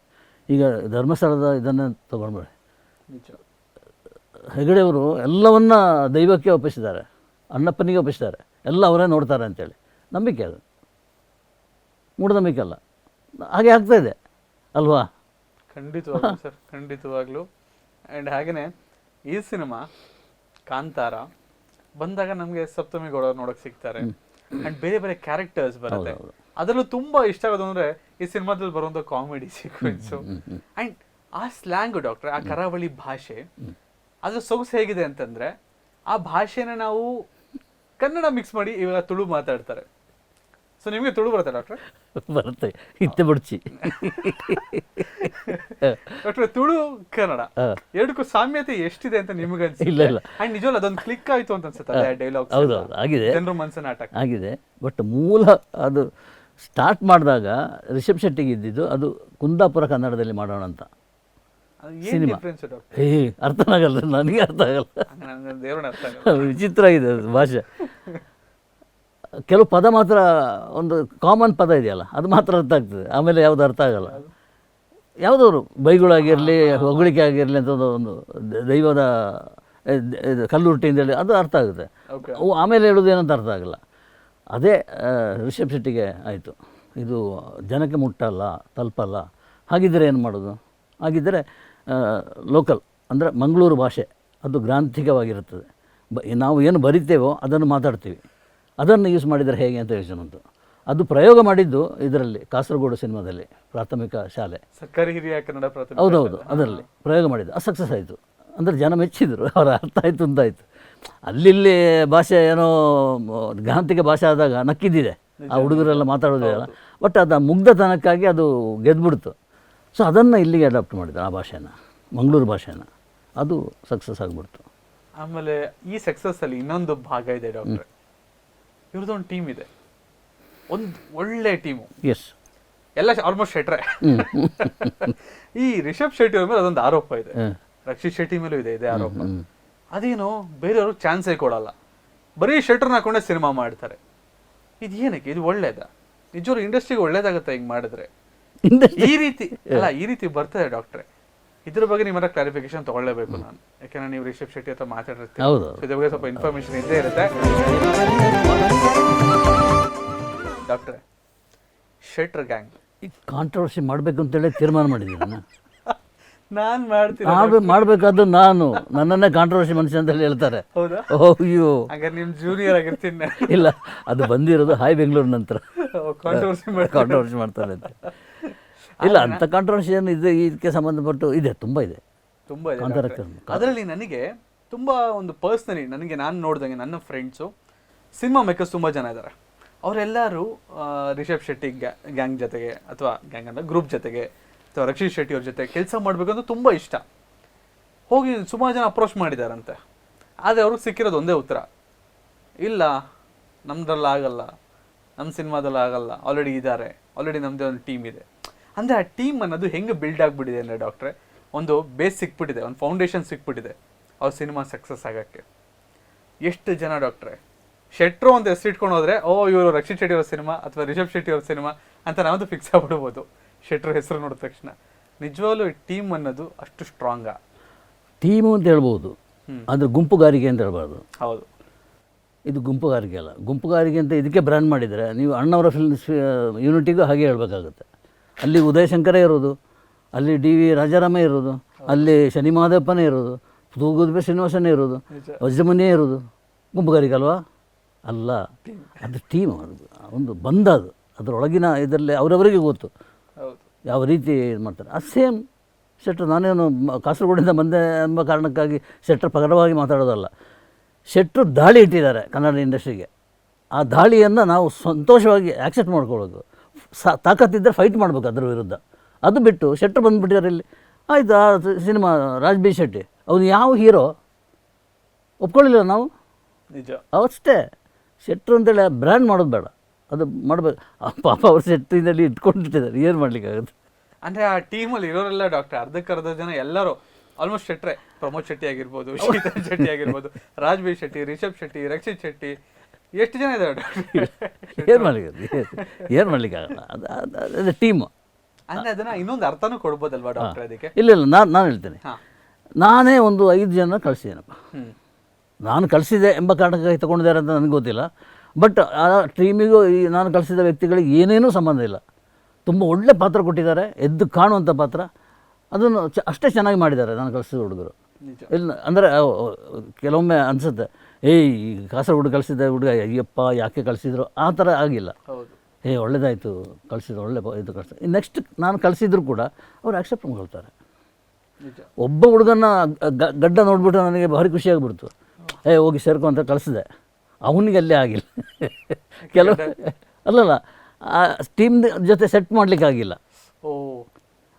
ಈಗ ಧರ್ಮಸ್ಥಳದ ಇದನ್ನು ತೊಗೊಂಡ್ಬೇಡಿ. ಹೆಗಡೆಯವರು ಎಲ್ಲವನ್ನ ದೈವಕ್ಕೆ ಒಪ್ಪಿಸಿದ್ದಾರೆ ಅಣ್ಣಪ್ಪನಿಗೆ ಒಪ್ಪಿಸಿದ್ದಾರೆ ಎಲ್ಲ ಅವರೇ ನೋಡ್ತಾರೆ ಅಂತೇಳಿ. ನಂಬಿಕೆ ಅದು. ಮೂಢನಂಬಿಕೆ ಅಲ್ಲ. ಹಾಗೆ ಆಗ್ತಾ ಇದೆ ಅಲ್ವಾ? ಖಂಡಿತವಾಗ್ಲೂ ಸರ್ ಖಂಡಿತವಾಗ್ಲೂ. ಆ್ಯಂಡ್ ಹಾಗೆಯೇ ಈ ಸಿನಿಮಾ ಕಾಂತಾರ ಬಂದಾಗ ನಮಗೆ ಸಪ್ತಮಿ ಗೌಡ ನೋಡಕ್ ಸಿಗ್ತಾರೆ. ಅಂಡ್ ಬೇರೆ ಬೇರೆ ಕ್ಯಾರೆಕ್ಟರ್ಸ್ ಬರುತ್ತೆ. ಅದರಲ್ಲೂ ತುಂಬಾ ಇಷ್ಟ ಆಗೋದು ಅಂದ್ರೆ ಈ ಸಿನಿಮಾದಲ್ಲಿ ಬರುವಂತ ಕಾಮಿಡಿ ಸೀಕ್ವೆನ್ಸು ಅಂಡ್ ಆ ಸ್ಲ್ಯಾಂಗ್ ಡಾಕ್ಟರ್ ಆ ಕರಾವಳಿ ಭಾಷೆ ಅದ್ರ ಸೊಗಸು ಹೇಗಿದೆ ಅಂತಂದ್ರೆ ಆ ಭಾಷೆನ ನಾವು ಕನ್ನಡ ಮಿಕ್ಸ್ ಮಾಡಿ ಇವಾಗ ತುಳು ಮಾತಾಡ್ತಾರೆ. ಸೊ ನಿಮಗೆ ತುಳು ಬರುತ್ತೆ ಡಾಕ್ಟ್ರೆ ಬರುತ್ತೆ. ಇತ್ತೆ ಬಿಡ್ಚಿ. ಡಾಕ್ಟ್ರೆ ತುಳು ಕನ್ನಡ ಎರಡಕ್ಕೂ ಸಾಮ್ಯತೆ ಎಷ್ಟಿದೆ ಅಂತ ನಿಮಗೆ ಇಲ್ಲ, ಇಲ್ಲ. ಅಂಡ್ ನಿಜವಲ್ಲ ಅದೊಂದು ಕ್ಲಿಕ್ ಆಯ್ತು ಅಂತ ಅನ್ಸುತ್ತೆ ಡೈಲಾಗ್ ಹೌದು ಹೌದು. ಆಗಿದೆ. ಜನರು ಮನಸ್ಸನ್ನ ನಾಟಕ ಆಗಿದೆ. ಬಟ್ ಮೂಲ ಅದು ಸ್ಟಾರ್ಟ್ ಮಾಡಿದಾಗ ರಿಷಬ್ ಶೆಟ್ಟಿಗೆ ಇದ್ದಿದ್ದು ಅದು ಕುಂದಾಪುರ ಕನ್ನಡದಲ್ಲಿ ಮಾಡೋಣ ಅಂತ. ಡಾಕ್ಟರ್ ಏ ಅರ್ಥ ಆಗಲ್ಲ ನನಗೆ ಅರ್ಥ ಆಗಲ್ಲ. ವಿಚಿತ್ರ ಇದೆ ಅದು ಭಾಷೆ. ಕೆಲವು ಪದ ಮಾತ್ರ ಒಂದು ಕಾಮನ್ ಪದ ಇದೆಯಲ್ಲ ಅದು ಮಾತ್ರ ಅರ್ಥ ಆಗ್ತದೆ ಆಮೇಲೆ ಯಾವುದು ಅರ್ಥ ಆಗಲ್ಲ. ಯಾವುದವರು ಬೈಗುಳಾಗಿರಲಿ ಹೊಗಳಿಕೆ ಆಗಿರಲಿ ಅಂತ ಒಂದು ದೈವದ ಕಲ್ಲು ದ- ಇದು ಕಲ್ಲುರ್ಟಿ ಅಂತೇಳಿ ಅದು ಅರ್ಥ ಆಗುತ್ತೆ. ಅವು ಆಮೇಲೆ ಹೇಳೋದು ಏನಂತ ಅರ್ಥ ಆಗಲ್ಲ. ಅದೇ ರಿಷಬ್ ಶೆಟ್ಟಿಗೆ ಆಯಿತು. ಇದು ಜನಕ್ಕೆ ಮುಟ್ಟಲ್ಲ ತಲುಪಲ್ಲ. ಹಾಗಿದ್ದರೆ ಏನು ಮಾಡೋದು? ಹಾಗಿದ್ದರೆ ಲೋಕಲ್ ಅಂದರೆ ಮಂಗಳೂರು ಭಾಷೆ ಅದು ಗ್ರಾಂಥಿಕವಾಗಿರುತ್ತದೆ. ಬ ನಾವು ಏನು ಬರಿತೇವೋ ಅದನ್ನು ಮಾತಾಡ್ತೀವಿ. ಅದನ್ನು ಯೂಸ್ ಮಾಡಿದರೆ ಹೇಗೆ ಅಂತ ಯೋಚನೆ ಅಂತ ಅದು ಪ್ರಯೋಗ ಮಾಡಿದ್ದು ಇದರಲ್ಲಿ ಕಾಸರಗೋಡು ಸಿನಿಮಾದಲ್ಲಿ ಪ್ರಾಥಮಿಕ ಶಾಲೆ. ಸರ್ಕಾರಿ ಹಿರಿಯ ಕನ್ನಡ ಪ್ರಾಥಮಿಕ ಹೌದೌದು ಅದರಲ್ಲಿ ಪ್ರಯೋಗ ಮಾಡಿದ್ದು. ಅದು ಸಕ್ಸಸ್ ಆಯಿತು. ಅಂದರೆ ಜನ ಮೆಚ್ಚಿದರು ಅವರ ಅರ್ಥ ಆಯಿತು ಅಂತಾಯಿತು ಅಲ್ಲಿ ಭಾಷೆ ಏನೋ ಗ್ರಾಂಥಿಕ ಭಾಷೆ ಆದಾಗ ನಕ್ಕಿದ್ದಿದೆ. ಆ ಹುಡುಗರೆಲ್ಲ ಮಾತಾಡೋದಿಲ್ಲ. ಬಟ್ ಅದು ಮುಗ್ಧತನಕ್ಕಾಗಿ ಅದು ಗೆದ್ಬಿಡ್ತು. ಸೊ ಅದನ್ನು ಇಲ್ಲಿಗೆ ಅಡಾಪ್ಟ್ ಮಾಡಿದ್ರು ಆ ಭಾಷೆನ ಮಂಗಳೂರು ಭಾಷೆನ. ಅದು ಸಕ್ಸಸ್ ಆಗಿಬಿಡ್ತು. ಆಮೇಲೆ ಈ ಸಕ್ಸಸ್ಸಲ್ಲಿ ಇನ್ನೊಂದು ಭಾಗ ಇದೆ ಡಾಕ್ಟರ್ ಇವ್ರದ್ದೊಂದು ಟೀಮ್ ಇದೆ. ಒಂದು ಒಳ್ಳೆ ಟೀಮು ಎಸ್ ಎಲ್ಲ ಆಲ್ಮೋಸ್ಟ್ ಶೆಟ್ರೆ ಈ ರಿಷಬ್ ಶೆಟ್ಟಿ ಅವ್ರ ಮೇಲೆ ಅದೊಂದು ಆರೋಪ ಇದೆ. ರಕ್ಷಿತ್ ಶೆಟ್ಟಿ ಮೇಲೂ ಇದೆ ಇದೆ ಆರೋಪ. ಅದೇನು ಬೇರೆಯವರು ಚಾನ್ಸೇ ಕೊಡಲ್ಲ. ಬರೀ ಶೆಟ್ರನ್ನ ಹಾಕೊಂಡೇ ಸಿನಿಮಾ ಮಾಡ್ತಾರೆ. ಇದು ಏನಕ್ಕೆ ಇದು ಒಳ್ಳೇದಾ? ನಿಜವ್ರು ಇಂಡಸ್ಟ್ರಿಗೆ ಒಳ್ಳೇದಾಗತ್ತೆ ಹಿಂಗೆ ಮಾಡಿದ್ರೆ? ಈ ರೀತಿ ಅಲ್ಲ ಈ ರೀತಿ ಬರ್ತದೆ ಡಾಕ್ಟ್ರೆ ಇದ್ರ ಬಗ್ಗೆ ನಿಮ್ಮ ಕ್ಲಾರಿಫಿಕೇಶನ್ ತಗೊಳ್ಳೇಬೇಕು ನಾನು. ಯಾಕಂದ್ರೆ ನೀವು ರಿಷಬ್ ಶೆಟ್ಟಿ ಹತ್ರ ಮಾತಾಡಿರ್ತೀವಿ ಹೌದು. ಇದ್ರ ಬಗ್ಗೆ ಸ್ವಲ್ಪ ಇನ್ಫಾರ್ಮೇಶನ್ ಇದ್ದೇ ಇರುತ್ತೆ. ಡಾಕ್ಟ್ರೆ ಶೆಟ್ರ್ ಗ್ಯಾಂಗ್ ಈ ಕಾಂಟ್ರವರ್ಸಿ ಮಾಡಬೇಕು ಅಂತೇಳಿ ತೀರ್ಮಾನ ಮಾಡಿದ್ದೀನಿ ನಾನು ನಾನು ಮಾಡ್ತೀನಿ ಮಾಡ್ಬೇಕು ಮಾಡಬೇಕಾದ್ದು ನಾನು ನನ್ನನ್ನೇ ಕಾಂಟ್ರವರ್ಸಿ ಮನುಷ್ಯ ಅಂತ ಹೇಳಿ ಹೇಳ್ತಾರೆ. ಹೌದಾ? ಅಯ್ಯೋ. ಹಾಗಾದ್ರೆ ನಿಮ್ ಜೂನಿಯರ್ ಆಗಿರ್ತೀನಿ ನಾನು. ಇಲ್ಲ ಅದು ಬಂದಿರೋದು ಹಾಯ್ ಬೆಂಗಳೂರು ನಂತರ. ಕಾಂಟ್ರವರ್ಸಿ ಮಾಡಿ ಕಾಂಟ್ರವರ್ಸಿ ಮಾಡ್ತಾರೆ ಅಂತ. ಇಲ್ಲ ಅಂತ ಕಾಂಟ್ರವರ್ಸಿ ಏನು ಇದೆ ಇದಕ್ಕೆ ಸಂಬಂಧಪಟ್ಟು ಇದೆ ತುಂಬ ಇದೆ. ತುಂಬಾ ಇದೆ. ಡಾಕ್ಟ್ರೆ. ಅದರಲ್ಲಿ ನನಗೆ ತುಂಬಾ ಒಂದು ಪರ್ಸ್ನಲಿ ನನಗೆ ನಾನು ನೋಡಿದಂಗೆ ನನ್ನ ಫ್ರೆಂಡ್ಸು ಸಿನಿಮಾ ಮೇಕರ್ಸ್ ತುಂಬಾ ಜನ ಇದ್ದಾರೆ ಅವರೆಲ್ಲರೂ ರಿಷಬ್ ಶೆಟ್ಟಿ ಗ್ಯಾಂಗ್ ಜೊತೆಗೆ ಅಥವಾ ಗ್ಯಾಂಗ್ ಅಂದ್ರೆ ಗ್ರೂಪ್ ಜೊತೆಗೆ ಅಥವಾ ರಕ್ಷಿತ್ ಶೆಟ್ಟಿ ಅವ್ರ ಜೊತೆ ಕೆಲಸ ಮಾಡಬೇಕು ಅಂತ ತುಂಬಾ ಇಷ್ಟ. ಹೋಗಿ ಸುಮಾರು ಜನ ಅಪ್ರೋಚ್ ಮಾಡಿದಾರಂತೆ. ಆದರೆ ಅವ್ರಿಗೆ ಸಿಕ್ಕಿರೋದು ಒಂದೇ ಉತ್ತರ. ಇಲ್ಲ ನಮ್ದ್ರಲ್ಲಿ ಆಗಲ್ಲ ನಮ್ಮ ಸಿನಿಮಾದಲ್ಲಿ ಆಗಲ್ಲ ಆಲ್ರೆಡಿ ಇದ್ದಾರೆ ಆಲ್ರೆಡಿ ನಮ್ಮದೇ ಒಂದು ಟೀಮ್ ಇದೆ. ಅಂದರೆ ಆ ಟೀಮ್ ಅನ್ನೋದು ಹೆಂಗೆ ಬಿಲ್ಡ್ ಆಗಿಬಿಟ್ಟಿದೆ ಅಂದರೆ ಡಾಕ್ಟ್ರೆ ಒಂದು ಬೇಸ್ ಸಿಕ್ಬಿಟ್ಟಿದೆ ಒಂದು ಫೌಂಡೇಶನ್ ಸಿಕ್ಬಿಟ್ಟಿದೆ ಅವ್ರ ಸಿನಿಮಾ ಸಕ್ಸಸ್ ಆಗೋಕ್ಕೆ. ಎಷ್ಟು ಜನ ಡಾಕ್ಟ್ರೆ ಶೆಟ್ರು ಒಂದು ಹೆಸರು ಇಟ್ಕೊಂಡು ಹೋದ್ರೆ ಓ ಇವರು ರಕ್ಷಿತ್ ಶೆಟ್ಟಿ ಅವ್ರ ಸಿನಿಮಾ ಅಥವಾ ರಿಷಬ್ ಶೆಟ್ಟಿ ಅವ್ರ ಸಿನಿಮಾ ಅಂತ ನಾವಂತೂ ಫಿಕ್ಸ್ ಆಗ್ಬಿಡ್ಬೋದು. ಶೆಟ್ರ್ ಹೆಸರು ನೋಡಿದ ತಕ್ಷಣ. ನಿಜವಾಗ್ಲೂ ಈ ಟೀಮ್ ಅನ್ನೋದು ಅಷ್ಟು ಸ್ಟ್ರಾಂಗಾ ಟೀಮು ಅಂತ ಹೇಳ್ಬೋದು. ಅಂದ್ರೆ ಗುಂಪುಗಾರಿಕೆ ಅಂತ ಹೇಳ್ಬಾರ್ದು. ಹೌದು. ಇದು ಗುಂಪುಗಾರಿಕೆ ಅಲ್ಲ. ಗುಂಪುಗಾರಿಕೆ ಅಂತ ಇದಕ್ಕೆ ಬ್ರ್ಯಾಂಡ್ ಮಾಡಿದರೆ ನೀವು ಅಣ್ಣವರ ಫಿಲ್ಮ್ಸ್ ಯೂನಿಟಿಗೂ ಹಾಗೆ ಹೇಳಬೇಕಾಗುತ್ತೆ. ಅಲ್ಲಿ ಉದಯ ಶಂಕರೇ ಇರೋದು ಅಲ್ಲಿ ಡಿ ವಿ ರಾಜಾರಾಮ ಇರೋದು ಅಲ್ಲಿ ಶನಿ ಮಹಾದೇವಪ್ಪನೇ ಇರೋದು ತೂಗುದ್ಬೆ ಶ್ರೀನಿವಾಸನೇ ಇರೋದು ವಜ್ರಮನೇ ವಜ್ರಮುನಿಯೇ ಇರೋದು ಗುಂಪುಗಾರಿಕೆ ಅಲ್ವಾ ಅಲ್ಲ ಅದು ಟೀಮ್ ಅದು ಒಂದು ಬಂದ ಅದು. ಅದರೊಳಗಿನ ಇದರಲ್ಲಿ ಅವರವರಿಗೆ ಗೊತ್ತು. ಯಾವ ರೀತಿ ಇದು ಮಾಡ್ತಾರೆ. ಅದು ಸೇಮ್ ಶೆಟ್ರ್ ನಾನೇನು ಕಾಸರಗೋಡಿಂದ ಬಂದೆ ಎಂಬ ಕಾರಣಕ್ಕಾಗಿ ಶೆಟ್ರ್ ಪಗರವಾಗಿ ಮಾತಾಡೋದಲ್ಲ. ಶೆಟ್ರು ದಾಳಿ ಇಟ್ಟಿದ್ದಾರೆ ಕನ್ನಡ ಇಂಡಸ್ಟ್ರಿಗೆ ಆ ದಾಳಿಯನ್ನು ನಾವು ಸಂತೋಷವಾಗಿ ಆ್ಯಕ್ಸೆಪ್ಟ್ ಮಾಡ್ಕೊಳ್ಳೋದು. ಸಾ ತಾಕತ್ತಿದ್ದರೆ ಫೈಟ್ ಮಾಡಬೇಕು ಅದರ ವಿರುದ್ಧ. ಅದು ಬಿಟ್ಟು ಶೆಟ್ಟರ್ ಬಂದುಬಿಟ್ಟಿದ್ದಾರೆ ಇಲ್ಲಿ. ಆಯಿತು ಆ ಸಿನಿಮಾ ರಾಜ್ ಬಿ ಶೆಟ್ಟಿ ಅವನು ಯಾವ ಹೀರೋ? ಒಪ್ಕೊಳ್ಳಿಲ್ಲ ನಾವು? ನಿಜ. ಅವಷ್ಟೇ. ಶೆಟ್ರು ಅಂತೇಳಿ ಬ್ರ್ಯಾಂಡ್ ಮಾಡೋದು ಬೇಡ. ಅದು ಮಾಡಬೇಕು. ಪಾಪ ಅವ್ರ ಶೆಟ್ಟಿನಲ್ಲಿ ಇಟ್ಕೊಂಡಿಟ್ಟಿದ್ದಾರೆ. ಏನು ಮಾಡಲಿಕ್ಕಾಗುತ್ತೆ? ಅಂದರೆ ಆ ಟೀಮಲ್ಲಿ ಇರೋರೆಲ್ಲ ಡಾಕ್ಟರ್ ಅರ್ಧಕ್ಕೆ ಅರ್ಧ ಜನ ಎಲ್ಲರೂ ಆಲ್ಮೋಸ್ಟ್ ಶೆಟ್ರೆ. ಪ್ರಮೋದ್ ಶೆಟ್ಟಿ ಆಗಿರ್ಬೋದು ಶೀತಲ್ ಶೆಟ್ಟಿ ಆಗಿರ್ಬೋದು ರಾಜ್ ಬಿ ಶೆಟ್ಟಿ ರಿಷಬ್ ಶೆಟ್ಟಿ ರಕ್ಷಿತ್ ಶೆಟ್ಟಿ ಎಷ್ಟು ಜನ ಇದ್ದಾರೆ ಏನು ಮಾಡ್ಲಿಕ್ಕೆ ಏನು ಮಾಡ್ಲಿಕ್ಕಾಗಲ್ಲ ಅದು ಅದು ಅದು ಟೀಮು ಅಂದರೆ ಅದನ್ನ ಇನ್ನೊಂದು ಅರ್ಥನೂ ಕೊಡ್ಬೋದಲ್ವಾ ಡಾಕ್ಟರ್ ಅದಕ್ಕೆ? ಇಲ್ಲ ಇಲ್ಲ ನಾನು ನಾನು ಹೇಳ್ತೇನೆ. ನಾನೇ ಒಂದು ಐದು ಜನ ಕಳಿಸಿದ್ದೇನಪ್ಪ. ನಾನು ಕಳಿಸಿದೆ ಎಂಬ ಕಾರಣಕ್ಕಾಗಿ ತಗೊಂಡಿದ್ದಾರೆ ಅಂತ ನನಗೆ ಗೊತ್ತಿಲ್ಲ. ಬಟ್ ಆ ಟೀಮಿಗೂ ಈ ನಾನು ಕಳಿಸಿದ ವ್ಯಕ್ತಿಗಳಿಗೆ ಏನೇನೂ ಸಂಬಂಧ ಇಲ್ಲ. ತುಂಬ ಒಳ್ಳೆ ಪಾತ್ರ ಕೊಟ್ಟಿದ್ದಾರೆ ಎದ್ದು ಕಾಣುವಂಥ ಪಾತ್ರ. ಅದನ್ನು ಚ ಅಷ್ಟೇ ಚೆನ್ನಾಗಿ ಮಾಡಿದ್ದಾರೆ ನಾನು ಕಳಿಸಿದ ಹುಡುಗರು. ಇಲ್ಲ ಅಂದರೆ ಕೆಲವೊಮ್ಮೆ ಅನಿಸುತ್ತೆ. ಏಯ್ ಕಾಸರಗೋಡು ಕಳಿಸಿದ್ದ ಹುಡುಗ ಅಯ್ಯಪ್ಪ ಯಾಕೆ ಕಳಿಸಿದ್ರು? ಆ ಥರ ಆಗಿಲ್ಲ. ಏಯ್ ಏ ಒಳ್ಳೇದಾಯಿತು. ಕಳಿಸಿದ್ರು ಒಳ್ಳೆ ಇದು ಕಳಿಸಿದ್ರು. ನೆಕ್ಸ್ಟ್ ನಾನು ಕಳಿಸಿದ್ರು ಕೂಡ ಅವ್ರು ಆಕ್ಸೆಪ್ಟ್ ಮಾಡ್ಕೊಳ್ತಾರೆ. ನಿಜ. ಒಬ್ಬ ಹುಡುಗನ ಗಡ್ಡ ನೋಡಿಬಿಟ್ಟು ನನಗೆ ಭಾರಿ ಖುಷಿಯಾಗ್ಬಿಡ್ತು ಏ ಹೋಗಿ ಸೇರ್ಕೊ ಅಂತ ಕಳಿಸಿದೆ. ಅವನಿಗೆ ಅಲ್ಲೇ ಆಗಿಲ್ಲ. ಕೆಲವು ಅಲ್ಲಲ್ಲ ಆ ಟೀಮ್ ಜೊತೆ ಸೆಟ್ ಮಾಡಲಿಕ್ಕೆ ಆಗಿಲ್ಲ.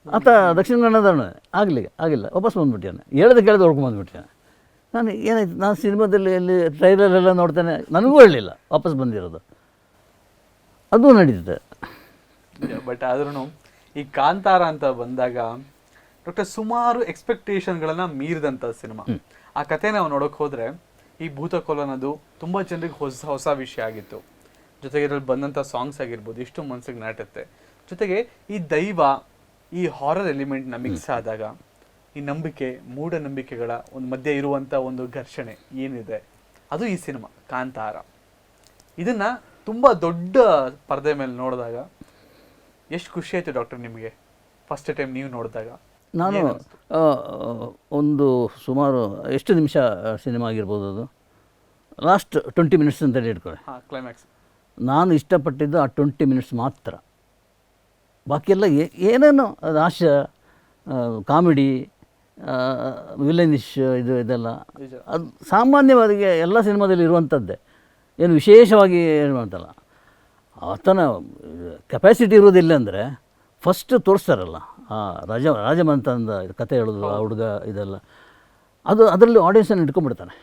ಆತ ದಕ್ಷಿಣ ಕನ್ನಡದವನೇ. ಆಗಲಿ ಆಗಿಲ್ಲ. ವಾಪಸ್ ಬಂದ್ಬಿಟ್ಟಿದ್ದಾನೆ ಹೇಳ್ದೆ ಕೇಳ್ದು ಹೊಡ್ಕೊಂಡು ಬಂದ್ಬಿಟ್ಟಿದ್ದಾನೆ ನಾನು ಏನಾಯ್ತು ನಾನು ಸಿನಿಮಾದಲ್ಲಿ ಎಲ್ಲಿ ಟ್ರೈಲರೆಲ್ಲ ನೋಡ್ತೇನೆ ನನಗೂ ಹೇಳಲಿಲ್ಲ ವಾಪಸ್ ಬಂದಿರೋದು. ಅದು ನಡೀತದೆ. ಬಟ್ ಆದ್ರೂ ಈ ಕಾಂತಾರ ಅಂತ ಬಂದಾಗ ಡಾಕ್ಟರ್ ಸುಮಾರು ಎಕ್ಸ್ಪೆಕ್ಟೇಷನ್ಗಳನ್ನ ಮೀರಿದಂಥ ಸಿನಿಮಾ. ಆ ಕತೆ ನಾವು ನೋಡಕ್ ಹೋದ್ರೆ ಈ ಭೂತಕೋಲ ಅನ್ನೋದು ತುಂಬಾ ಜನರಿಗೆ ಹೊಸ ಹೊಸ ವಿಷಯ ಆಗಿತ್ತು. ಜೊತೆಗೆ ಇದ್ರಲ್ಲಿ ಬಂದಂಥ ಸಾಂಗ್ಸ್ ಆಗಿರ್ಬೋದು ಇಷ್ಟು ಮನಸ್ಸಿಗೆ ನಾಟುತ್ತೆ. ಜೊತೆಗೆ ಈ ದೈವ ಈ ಹಾರರ್ ಎಲಿಮೆಂಟ್ನ ಮಿಕ್ಸ್ ಆದಾಗ ಈ ನಂಬಿಕೆ ಮೂಢನಂಬಿಕೆಗಳ ಒಂದು ಮಧ್ಯೆ ಇರುವಂಥ ಒಂದು ಘರ್ಷಣೆ ಏನಿದೆ? ಅದು ಈ ಸಿನಿಮಾ ಕಾಂತಾರ. ಇದನ್ನು ತುಂಬ ದೊಡ್ಡ ಪರದೆ ಮೇಲೆ ನೋಡಿದಾಗ ಎಷ್ಟು ಖುಷಿ ಆಯಿತು ಡಾಕ್ಟರ್ ನಿಮಗೆ? ಫಸ್ಟ್ ಟೈಮ್ ನೀವು ನೋಡಿದಾಗ. ನಾನು ಒಂದು ಸುಮಾರು ಎಷ್ಟು ನಿಮಿಷ ಸಿನಿಮಾ ಆಗಿರ್ಬೋದು ಅದು? ಲಾಸ್ಟ್ ಟ್ವೆಂಟಿ ಮಿನಿಟ್ಸ್ ಅಂತೇಳಿ ಇಟ್ಕೊಳ್ಳಿ ಹಾಂ ಕ್ಲೈಮ್ಯಾಕ್ಸ್ ನಾನು ಇಷ್ಟಪಟ್ಟಿದ್ದು ಆ ಟ್ವೆಂಟಿ ಮಿನಿಟ್ಸ್ ಮಾತ್ರ. ಬಾಕಿಯೆಲ್ಲ ಎಲ್ಲ ಏನೇನೋ ಹಾಸ್ಯ ಕಾಮಿಡಿ ವಿಲನಿಶ್ ಇದು ಇದೆಲ್ಲ. ಅದು ಸಾಮಾನ್ಯವಾಗಿ ಎಲ್ಲ ಸಿನಿಮಾದಲ್ಲಿ ಇರುವಂಥದ್ದೇ. ಏನು ವಿಶೇಷವಾಗಿ ಏನು ಮಾಡ್ತಲ್ಲ ಆತನ ಕೆಪಾಸಿಟಿ ಇರೋದಿಲ್ಲ ಅಂದರೆ ಫಸ್ಟ್ ತೋರಿಸ್ತಾರಲ್ಲ. ಆ ರಾಜ ರಾಜಮಂತಂದ ಕತೆ ಹೇಳೋದು ಆ ಹುಡುಗ ಇದೆಲ್ಲ. ಅದು ಅದರಲ್ಲಿ ಆಡಿಯನ್ಸನ್ನು ಇಟ್ಕೊಂಡ್ಬಿಡ್ತಾನೆ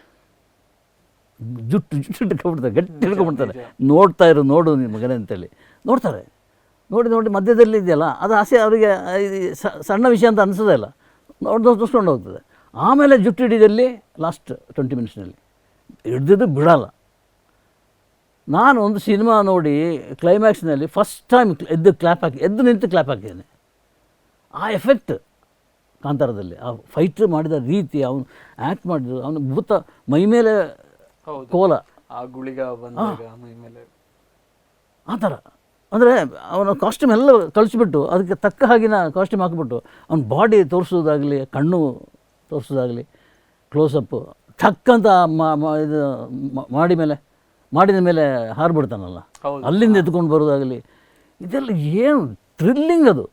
ಜುಟ್ಟು ಜುಟ್ಟು ಇಟ್ಕೊಂಡ್ಬಿಡ್ತಾರೆ ಗಟ್ಟಿ ಇಟ್ಕೊಂಡ್ಬಿಡ್ತಾರೆ ನೋಡ್ತಾ ಇರು ನೋಡು ನಿಮ್ಮ ಮಗನೇ ಅಂತೇಳಿ. ನೋಡ್ತಾರೆ. ನೋಡಿ ನೋಡಿ ಮಧ್ಯದಲ್ಲಿ ಇದೆಯಲ್ಲ. ಅದು ಆಸೆ ಅವರಿಗೆ ಸಣ್ಣ ವಿಷಯ ಅಂತ ಅನಿಸೋದೇ ಇಲ್ಲ. ನೋಡಿ ದೋಸ್ಕೊಂಡು ಹೋಗ್ತದೆ. ಆಮೇಲೆ ಜುಟ್ಟು ಹಿಡಿದಲ್ಲಿ ಲಾಸ್ಟ್ ಟ್ವೆಂಟಿ ಮಿನಿಟ್ಸ್ನಲ್ಲಿ ಹಿಡ್ದಿದ್ದು ಬಿಡಲ್ಲ. ನಾನು ಒಂದು ಸಿನಿಮಾ ನೋಡಿ ಕ್ಲೈಮ್ಯಾಕ್ಸ್ನಲ್ಲಿ ಫಸ್ಟ್ ಟೈಮ್ ಎದ್ದು ಕ್ಲ್ಯಾಪ್ ಹಾಕಿ ಎದ್ದು ನಿಂತು ಕ್ಲ್ಯಾಪ್ ಹಾಕಿದ್ದೇನೆ. ಆ ಎಫೆಕ್ಟ್ ಕಾಂತಾರದಲ್ಲಿ ಆ ಫೈಟ್ ಮಾಡಿದ ರೀತಿ ಅವನು ಆ್ಯಕ್ಟ್ ಮಾಡಿದ್ರು ಅವನು ಭೂತ ಮೈ ಮೇಲೆ ಕೋಲ. ಆ ಗುಳಿಗ ಬಂದಾಗ ಮೈ ಮೇಲೆ. ಆ ಥರ. ಅಂದರೆ ಅವನ ಕಾಸ್ಟ್ಯೂಮ್ ಎಲ್ಲ ಕಳಿಸ್ಬಿಟ್ಟು ಅದಕ್ಕೆ ತಕ್ಕ ಹಾಗಿನ ಕಾಸ್ಟ್ಯೂಮ್ ಹಾಕಿಬಿಟ್ಟು ಅವನ ಬಾಡಿ ತೋರಿಸೋದಾಗಲಿ ಕಣ್ಣು ತೋರಿಸೋದಾಗಲಿ ಕ್ಲೋಸಪ್ಪು ಠಕ್ ಅಂತ ಮಾ- ಮಾ- ಇದು ಮಾಡಿ ಮೇಲೆ ಮಾಡಿದ ಮೇಲೆ ಹಾರ್ಬಿಡ್ತಾನಲ್ಲ. ಅಲ್ಲಿಂದ ಎತ್ಕೊಂಡು ಬರೋದಾಗಲಿ ಇದೆಲ್ಲ ಏನು ಥ್ರಿಲ್ಲಿಂಗ್ ಅದು.